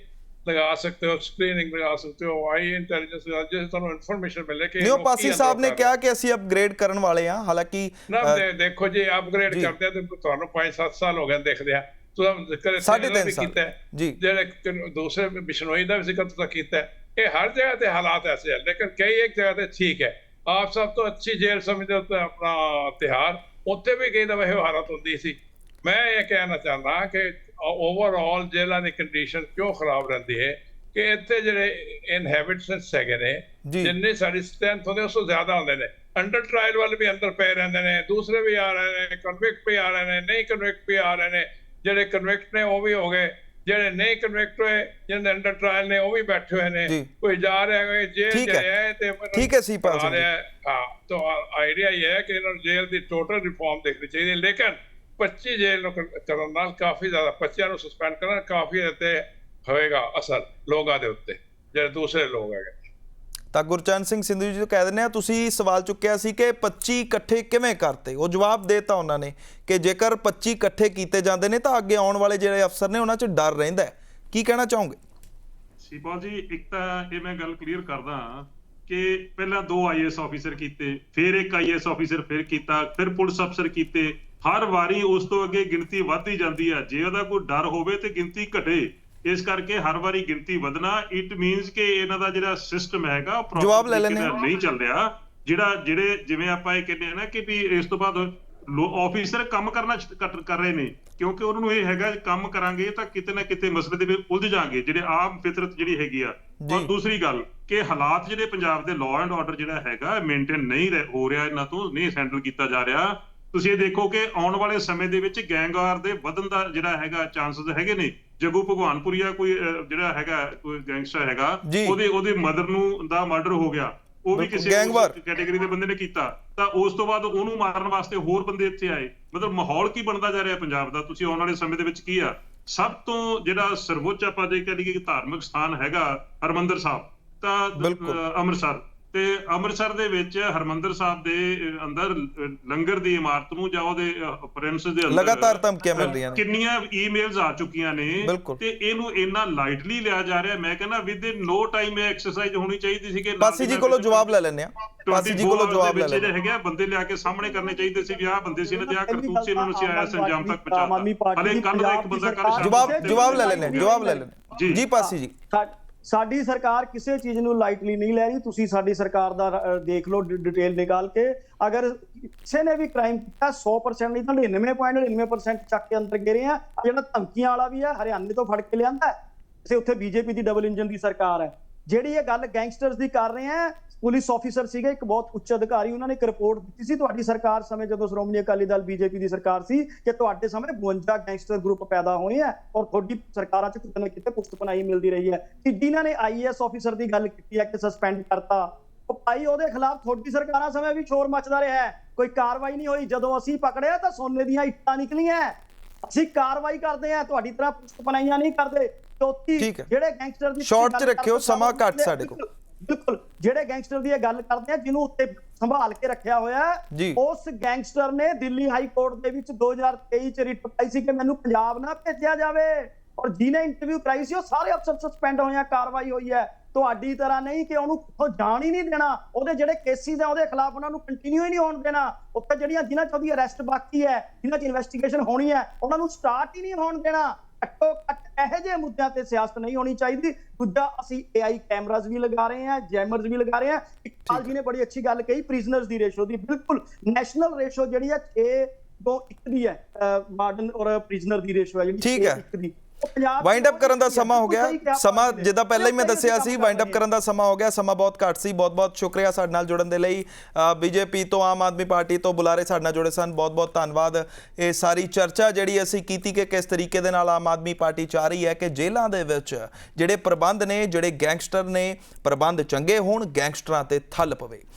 ਲਗਾ ਸਕਦੇ ਹੋ ਸਕਰੀਨਿੰਗ ਲਗਾ ਸਕਦੇ ਹੋ ਆਈ ਇੰਟੈਲੀਜੈਂਸ ਜਿਸ ਤੁਹਾਨੂੰ ਇਨਫੋਰਮੇਸ਼ਨ ਮਿਲੇ ਕਿ ਨਿਓ ਪਾਸੀ ਸਾਹਿਬ ਨੇ ਕਿਹਾ ਕਿ ਅਸੀਂ ਅਪਗ੍ਰੇਡ ਕਰਨ ਵਾਲੇ ਹਾਂ ਹਾਲਾਂਕਿ ਨਾ ਦੇਖੋ ਜੀ ਅਪਗ੍ਰੇਡ। ਕਰਦੇ ਆ ਤੇ ਤੁਹਾਨੂੰ 5-7 ਸਾਲ ਹੋ ਗਏ ਦੇਖਦੇ ਆ ਤੁਸੀਂ ਕਰੇ ਸਾਢੇ ਤਿੰਨ ਵੀ ਸਾਲ। ਕੀਤਾ। ਜੀ। ਜਿਹੜੇ ਦੂਸਰੇ ਬਿਸ਼ਨੋਈ ਦਾ ਵੀ ਜ਼ਿਕਰ ਤੁਸੀਂ ਕੀਤਾ। ਇਹ ਹਰ ਜਗ੍ਹਾ ਤੇ ਹਾਲਾਤ ਐਸੇ ਹੈ ਲੇਕਿਨ ਕਈ ਇੱਕ ਜਗ੍ਹਾ ਤੇ ਠੀਕ ਹੈ ਆਪ ਸਭ ਤੋਂ ਅੱਛੀ ਜੇਲ੍ਹ ਸਮਝਦੇ ਹੋ ਆਪਣਾ ਤਿਹਾਰ ਉੱਥੇ ਵੀ ਕਈ ਦਫਾ ਇਹ ਹਾਲਤ ਹੁੰਦੀ ਸੀ ਮੈਂ ਇਹ ਕਹਿਣਾ ਚਾਹੁੰਦਾ ਕਿ ਓਵਰਆਲ ਜੇਲ੍ਹਾਂ ਦੀ ਕੰਡੀਸ਼ਨ ਕਿਉਂ ਖਰਾਬ ਰਹਿੰਦੀ ਹੈ ਕਿ ਇੱਥੇ ਜਿਹੜੇ ਇਨਹੈਬਿਟੈਂਟਸ ਹੈਗੇ ਨੇ। ਜਿੰਨੀ ਸਾਡੀ ਸਟਰੈਂਥ ਹੁੰਦੇ ਉਸ ਤੋਂ ਜ਼ਿਆਦਾ ਹੁੰਦੇ ਨੇ ਅੰਡਰ ਟ੍ਰਾਇਲ ਵਾਲੇ ਵੀ ਅੰਦਰ ਪਏ ਰਹਿੰਦੇ ਨੇ ਦੂਸਰੇ ਵੀ ਆ ਰਹੇ ਨੇ ਕਨਵਿਕਟ ਵੀ ਆ ਰਹੇ ਨੇ ਨਹੀਂ ਕਨਵਿਕਟ ਵੀ ਆ ਰਹੇ ਨੇ ਜਿਹੜੇ ਕਨਵਿਕਟ ਨੇ ਉਹ ਵੀ ਹੋ ਗਏ ਜਿਹੜੇ ਨਹੀਂ ਕਨਵਿਕਟ ਹੋਏ ਜਿਹਨਾਂ ਅੰਡਰ ਟ੍ਰਾਇਲ ਨੇ ਉਹ ਵੀ ਬੈਠੇ ਹੋਏ ਨੇ। ਕੋਈ ਜਾ ਰਿਹਾ ਹੈ ਜੇਲ੍ਹ। ਹੈ ਤੇ ਠੀਕ ਹੈ ਸੀਪਾਲ ਸਿੰਘ ਹੈ। ਹਾਂ ਤਾਂ ਆਈਡੀਆ ਇਹ ਹੈ ਕਿ ਇਹਨਾਂ ਨੂੰ ਜੇਲ੍ਹ ਦੀ ਟੋਟਲ ਰਿਫਾਰਮ ਦੇਖਣੀ ਚਾਹੀਦੀ ਹੈ ਲੇਕਿਨ 25 ਜੇਲ੍ਹ ਨੂੰ ਕਰ- ਕਰਨ ਨਾਲ ਕਾਫੀ ਜ਼ਿਆਦਾ 25 ਨੂੰ ਸਸਪੈਂਡ ਕਰਨ ਕਾਫੀ ਅਤੇ ਹੋਏਗਾ ਅਸਰ ਲੋਕਾਂ ਦੇ ਉੱਤੇ ਜਿਹੜੇ ਦੂਸਰੇ ਲੋਕ ਹੈਗੇ। ਤਾਂ ਗੁਰਚਰਨ ਸਿੰਘ ਸਿੰਧੂ ਜੀ ਤੋਂ ਕਹਿ ਦਿੰਦੇ ਆ ਤੁਸੀਂ ਸਵਾਲ ਚੁੱਕਿਆ ਸੀ ਕਿ 25 ਇਕੱਠੇ ਕਿਵੇਂ ਕਰਤੇ? ਉਹ ਜਵਾਬ ਦੇਤਾ ਉਹਨਾਂ ਨੇ ਕਿ ਜੇਕਰ 25 ਇਕੱਠੇ ਕੀਤੇ ਜਾਂਦੇ ਨੇ ਤਾਂ ਅੱਗੇ ਆਉਣ ਵਾਲੇ ਜਿਹੜੇ ਅਫਸਰ ਨੇ ਉਹਨਾਂ 'ਚ ਡਰ ਰਹਿੰਦਾ ਹੈ। ਕੀ ਕਹਿਣਾ ਚਾਹੋਗੇ? ਸ਼ਿਪਾਲ ਜੀ ਇੱਕ ਤਾਂ ਇਹ ਮੈਂ ਗੱਲ ਕਲੀਅਰ ਕਰਦਾ ਕਿ ਪਹਿਲਾਂ ਦੋ ਆਈਐਸ ਆਫੀਸਰ ਕੀਤੇ ਫਿਰ ਇੱਕ ਆਈਐਸ ਆਫੀਸਰ ਫਿਰ ਕੀਤਾ ਫਿਰ ਪੁਲਿਸ ਅਫਸਰ ਕੀਤੇ ਹਰ ਵਾਰੀ ਉਸ ਤੋਂ ਅੱਗੇ ਗਿਣਤੀ ਵੱਧਦੀ ਜਾਂਦੀ ਹੈ। ਜੇ ਉਹਦਾ ਕੋਈ ਡਰ ਹੋਵੇ ਤੇ ਗਿਣਤੀ ਘਟੇ। ਇਸ ਕਰਕੇ ਹਰ ਵਾਰੀ ਗਿਣਤੀ ਵਧਣਾ ਇਟ ਮੀਨਸ ਕਿ ਇਹਨਾਂ ਦਾ ਜਿਹੜਾ ਸਿਸਟਮ ਹੈਗਾ ਉਹ ਜਵਾਬ ਲੈ। ਨਾਲ ਨਹੀਂ ਚੱਲ ਰਿਹਾ। ਜਿਹੜਾ ਜਿਹੜੇ ਜਿਵੇਂ ਆਪਾਂ ਇਹ ਕਹਿੰਦੇ ਆ ਨਾ ਕਿ ਵੀ ਇਸ ਤੋਂ ਬਾਅਦ ਆਫੀਸਰ ਕੰਮ ਕਰਨਾ ਕਰ ਰਹੇ ਨੇ। ਕਿਉਂਕਿ ਉਹਨਾਂ ਨੂੰ ਇਹ ਹੈਗਾ ਕੰਮ ਕਰਾਂਗੇ ਤਾਂ ਕਿਤੇ ਨਾ ਕਿਤੇ ਮਸਲੇ ਦੇ ਵਿੱਚ ਉਲਝ ਜਾਾਂਗੇ ਜਿਹੜੇ ਆਮ ਫਿਤਰਤ ਜਿਹੜੀ ਹੈਗੀ ਆ। ਔਰ। ਦੂਸਰੀ ਗੱਲ ਕਿ ਹਾਲਾਤ ਜਿਹੜੇ ਪੰਜਾਬ ਦੇ ਲਾਅ ਐਂਡ ਆਰਡਰ ਜਿਹੜਾ ਹੈਗਾ ਮੇਨਟੇਨ ਨਹੀਂ ਹੋ ਰਿਹਾ ਇਹਨਾਂ ਤੋਂ ਨਹੀਂ ਹੈਂਡਲ ਕੀਤਾ ਜਾ ਰਿਹਾ। ਤੁਸੀਂ ਇਹ ਦੇਖੋ ਕਿ ਆਉਣ ਵਾਲੇ ਸਮੇਂ ਦੇ ਵਿੱਚ ਗੈਂਗਵਾਰ ਦੇ ਵਧਣ ਦਾ ਜਿਹੜਾ ਹੈਗਾ ਚਾਂਸਸ ਹੈਗੇ ਨੇ। ਜਗੂ ਭਗਵਾਨਪੁਰੀਆ ਕੋਈ ਜਿਹੜਾ ਹੈਗਾ ਕੋਈ ਗੈਂਗਸਟਰ ਹੈਗਾ। ਉਹਦੇ ਉਹਦੇ ਮਦਰ ਨੂੰ ਦਾ ਮਰਡਰ ਹੋ ਗਿਆ। ਉਹ ਵੀ ਕਿਸੇ। ਕੈਟਾਗਰੀ ਦੇ ਬੰਦੇ ਨੇ ਕੀਤਾ। ਤਾਂ ਉਸ ਤੋਂ ਬਾਅਦ ਉਹਨੂੰ ਮਾਰਨ ਵਾਸਤੇ ਹੋਰ ਬੰਦੇ ਇੱਥੇ ਆਏ। ਮਤਲਬ ਮਾਹੌਲ ਕੀ ਬਣਦਾ ਜਾ ਰਿਹਾ ਪੰਜਾਬ ਦਾ? ਤੁਸੀਂ ਆਉਣ ਵਾਲੇ ਸਮੇਂ ਦੇ ਵਿੱਚ ਕੀ ਆ? ਸਭ ਤੋਂ ਜਿਹੜਾ ਸਰਵੋੱਚ ਆਪਾਂ ਜੇ ਕਹ ਲਈਏ ਕਿ ਧਾਰਮਿਕ ਸਥਾਨ ਹੈਗਾ ਹਰਮੰਦਰ ਸਾਹਿਬ ਤਾਂ ਦ- ਅੰਮ੍ਰਿਤਸਰ। ਤੇ ਅੰਮ੍ਰਿਤਸਰ ਦੇ ਵਿੱਚ ਹਰਮੰਦਰ ਸਾਹਿਬ ਦੇ ਅੰਦਰ ਲੰਗਰ ਦੀ ਇਮਾਰਤ ਨੂੰ ਜਾਂ ਉਹਦੇ ਪ੍ਰੈਮਿਸਿਸ ਦੇ ਅੰਦਰ ਲਗਾਤਾਰ ਧਮਕੀਆਂ ਮਿਲ ਰਹੀਆਂ ਨੇ। ਕਿੰਨੀਆਂ ਈਮੇਲਸ ਆ ਚੁੱਕੀਆਂ ਨੇ। ਤੇ ਇਹਨੂੰ ਇੰਨਾ ਲਾਈਟਲੀ ਲਿਆ ਜਾ ਰਿਹਾ ਮੈਂ ਕਹਿੰਦਾ ਵਿਦ ਇਨ ਨੋ ਟਾਈਮ ਇਹ ਐਕਸਰਸਾਈਜ਼ ਹੋਣੀ ਚਾਹੀਦੀ ਸੀ ਕਿ ਪਾਸੀ ਜੀ ਕੋਲੋਂ ਜਵਾਬ ਲੈ ਲੈਂਦੇ ਆ ਪਾਸੀ ਜੀ ਕੋਲੋਂ 24 ਜਵਾਬ ਲੈ ਵਿੱਚ ਲੈਂਦੇ ਜਿਹੜੇ ਹੈਗੇ ਬੰਦੇ ਲਿਆ ਕੇ ਸਾਹਮਣੇ ਕਰਨੇ ਚਾਹੀਦੇ ਸੀ ਵੀ ਆਹ ਬੰਦੇ ਸੀ ਇਹਨਾਂ ਦੇ ਆ ਕਰਤੂਤ ਸੀ ਇਹਨਾਂ ਨੂੰ ਅਸੀਂ ਆਇਆ ਸੰਜਾਮ ਤੱਕ ਪਹੁੰਚਾਤਾ। ਹਲੇ ਕੱਲ ਦਾ ਇੱਕ ਬੰਦਾ ਕੱਲ ਜਵਾਬ ਜਵਾਬ ਲੈ ਆ, ਜਵਾਬ ਲੈ ਆ। ਜੀ। ਪਾਸੀ ਜੀ। ਸਾਡੀ ਸਰਕਾਰ ਕਿਸੇ ਚੀਜ਼ ਨੂੰ ਲਾਈਟਲੀ ਨਹੀਂ ਲੈ ਰਹੀ। ਤੁਸੀਂ ਸਾਡੀ ਸਰਕਾਰ ਦਾ ਦੇਖ ਲਓ ਡਿਟੇਲ ਨਿਕਾਲ ਕੇ। ਅਗਰ ਕਿਸੇ ਨੇ ਵੀ ਕ੍ਰਾਈਮ ਕੀਤਾ 100% ਨਹੀਂ ਤਾਂ 99.99% ਚੱਕ ਕੇ ਅੰਦਰ ਗਏ ਆ। ਆਹ ਜਿਹੜਾ ਧਮਕੀਆਂ ਵਾਲਾ ਵੀ ਹੈ ਹਰਿਆਣੇ ਤੋਂ ਫੜ ਕੇ ਲਿਆਂਦਾ। ਹੈ। ਉੱਥੇ ਬੀਜੇਪੀ ਦੀ ਡਬਲ ਇੰਜਨ ਦੀ ਸਰਕਾਰ ਹੈ। ਜਿਹੜੀ ਇਹ ਗੱਲ ਗੈਂਗਸਟਰਸ ਦੀ ਕਰ ਰਹੇ ਆ ਪੁਲਿਸ ਆਫੀਸਰ ਸੀਗੇ ਇੱਕ ਬਹੁਤ ਉੱਚ ਅਧਿਕਾਰੀ ਉਹਨਾਂ ਨੇ ਇੱਕ ਰਿਪੋਰਟ ਦਿੱਤੀ ਸੀ। ਤੁਹਾਡੀ ਸਰਕਾਰ ਸਮੇਂ ਜਦੋਂ ਸ਼੍ਰੋਮਣੀ ਅਕਾਲੀ ਦਲ ਬੀਜੇਪੀ ਦੀ ਸਰਕਾਰ ਸੀ ਕਿ ਤੁਹਾਡੇ ਸਾਹਮਣੇ 52 ਗੈਂਗਸਟਰ ਗਰੁੱਪ ਪੈਦਾ ਹੋਏ ਆ ਔਰ ਤੁਹਾਡੀ ਸਰਕਾਰਾਂ 'ਚ ਕਿਤੇ ਨਾ ਕਿਤੇ ਪੁਸਤ ਬਣਾਈ ਮਿਲਦੀ ਰਹੀ ਹੈ। ਕਿ ਜਿਨ੍ਹਾਂ ਨੇ ਆਈਐਸ ਆਫੀਸਰ ਦੀ ਗੱਲ ਕੀਤੀ ਹੈ ਕਿ ਸਸਪੈਂਡ ਕਰਤਾ ਉਹ ਭਾਈ ਉਹਦੇ ਖਿਲਾਫ ਤੁਹਾਡੀ ਸਰਕਾਰਾਂ ਸਮੇਂ ਵੀ ਸ਼ੋਰ ਮਚਦਾ ਰਿਹਾ ਹੈ। ਕੋਈ ਕਾਰਵਾਈ ਨਹੀਂ ਹੋਈ। ਜਦੋਂ ਅਸੀਂ ਪਕੜਿਆ ਤਾਂ ਸੋਨੇ ਦੀਆਂ ਇੱਟਾਂ ਨਿਕਲੀਆਂ। ਅਸੀਂ ਕਾਰਵਾਈ ਕਰਦੇ ਆ ਤੁਹਾਡੀ ਤਰ੍ਹਾਂ ਪੁਸਤ ਬਣਾਈਆਂ ਨਹੀਂ ਕਰਦੇ। ਚੌਥੀ। ਜਿਹੜੇ ਗੈਂਗਸਟਰ ਦੀ Short 'ਚ ਰੱਖਿਓ, ਸਮਾਂ ਘੱਟ ਸਾਡੇ ਕੋਲ। ਬਿਲਕੁਲ, ਜਿਹੜੇ ਗੈਂਗਸਟਰ ਦੀ ਇਹ ਗੱਲ ਕਰਦੇ ਆ ਜਿਹਨੂੰ ਉੱਤੇ ਸੰਭਾਲ ਕੇ ਰੱਖਿਆ ਹੋਇਆ ਹੈ। ਉਸ ਗੈਂਗਸਟਰ ਨੇ ਦਿੱਲੀ ਹਾਈ ਕੋਰਟ ਦੇ ਵਿੱਚ 2023 ਚ ਰਿਟ ਪਾਈ ਸੀ ਕਿ ਮੈਨੂੰ ਪੰਜਾਬ ਨਾ ਭੇਜਿਆ ਜਾਵੇ। ਔਰ ਜਿਹਨੇ ਇੰਟਰਵਿਊ ਕਰਾਈ ਸੀ ਉਹ ਸਾਰੇ ਅਫਸਰ ਸਸਪੈਂਡ ਹੋਏ ਆ ਕਾਰਵਾਈ ਹੋਈ ਹੈ। ਤੁਹਾਡੀ ਤਰ੍ਹਾਂ ਨਹੀਂ ਕਿ ਉਹਨੂੰ ਕਿੱਥੋਂ ਜਾਣ ਹੀ ਨਹੀਂ ਦੇਣਾ। ਉਹਦੇ ਜਿਹੜੇ ਕੇਸਿਸ ਆ ਉਹਦੇ ਖਿਲਾਫ ਉਹਨਾਂ ਨੂੰ ਕੰਟੀਨਿਊ ਹੀ ਨਹੀਂ ਹੋਣ ਦੇਣਾ। ਉੱਤੇ ਜਿਹੜੀਆਂ ਜਿਨ੍ਹਾਂ ਚ ਉਹਦੀ ਅਰੈਸਟ ਬਾਕੀ ਹੈ ਜਿਨ੍ਹਾਂ ਚ ਇਨਵੈਸਟੀਗੇਸ਼ਨ ਹੋਣੀ ਹੈ ਉਹਨਾਂ ਨੂੰ ਸਟਾਰਟ ਹੀ ਨਹੀਂ ਹੋਣ ਦੇਣਾ। ਘੱਟੋ ਘੱਟ ਇਹੋ ਜਿਹੇ ਮੁੱਦਿਆਂ ਤੇ ਸਿਆਸਤ ਨਹੀਂ ਹੋਣੀ ਚਾਹੀਦੀ। ਦੂਜਾ ਅਸੀਂ ਏਆਈ ਕੈਮਰਾਜ਼ ਵੀ ਲਗਾ ਰਹੇ ਹਾਂ ਜੈਮਰਜ਼ ਵੀ ਲਗਾ ਰਹੇ ਹਾਂ। ਇਕਬਾਲ ਜੀ ਨੇ ਬੜੀ ਅੱਛੀ ਗੱਲ ਕਹੀ ਪ੍ਰਿਜ਼ਨਰਸ ਦੀ ਰੇਸ਼ੋ ਦੀ। ਬਿਲਕੁਲ ਨੈਸ਼ਨਲ ਰੇਸ਼ੋ ਜਿਹੜੀ ਹੈ 6 ਤੋਂ 1 ਦੀ ਹੈ ਵਾਰਡਨ ਔਰ ਪ੍ਰਿਜ਼ਨਰ ਦੀ ਰੇਸ਼ੋ ਹੈ ਜਿਹੜੀ ਠੀਕ ਛੇ ਹੈ। ਇੱਕ ਦੀ। ਉਹ ਪੰਜਾਬ ਵਾਈਂਡ ਅਪ ਕਰਨ ਦਾ ਸਮਾਂ ਹੋ ਗਿਆ। ਸਮਾਂ। ਜਿੱਦਾਂ ਪਹਿਲਾਂ ਹੀ ਮੈਂ ਦੱਸਿਆ ਸੀ ਵਾਈਂਡ ਅਪ ਕਰ ਕਰਨ ਦਾ ਸਮਾਂ ਹੋ ਗਿਆ। ਸਮਾਂ ਬਹੁਤ ਘੱਟ ਸੀ ਬਹੁਤ ਬਹੁਤ ਸ਼ੁਕਰੀਆ ਸਾਡੇ ਨਾਲ ਜੁੜਨ ਦੇ ਲਈ। ਬੀਜੇਪੀ ਤੋਂ ਆਮ ਆਦਮੀ ਪਾਰਟੀ ਤੋਂ ਬੁਲਾਰੇ ਸਾਡੇ ਨਾਲ ਜੁੜੇ ਸਨ। ਬਹੁਤ ਬਹੁਤ ਧੰਨਵਾਦ। ਇਹ ਸਾਰੀ ਚਰਚਾ ਜਿਹੜੀ ਅਸੀਂ ਕੀਤੀ ਕਿ ਕਿਸ ਤਰੀਕੇ ਦੇ ਨਾਲ ਆਮ ਆਦਮੀ ਪਾਰਟੀ ਚਾਹ ਰਹੀ ਹੈ ਕਿ ਜੇਲ੍ਹਾਂ ਦੇ ਵਿੱਚ ਜਿਹੜੇ ਪ੍ਰਬੰਧ ਨੇ ਜਿਹੜੇ ਗੈਂਗਸਟਰ ਨੇ ਪ੍ਰਬੰਧ ਚੰਗੇ ਹੋਣ ਗੈਂਗਸਟਰਾਂ ਤੇ ਠੱਲ ਪਵੇ।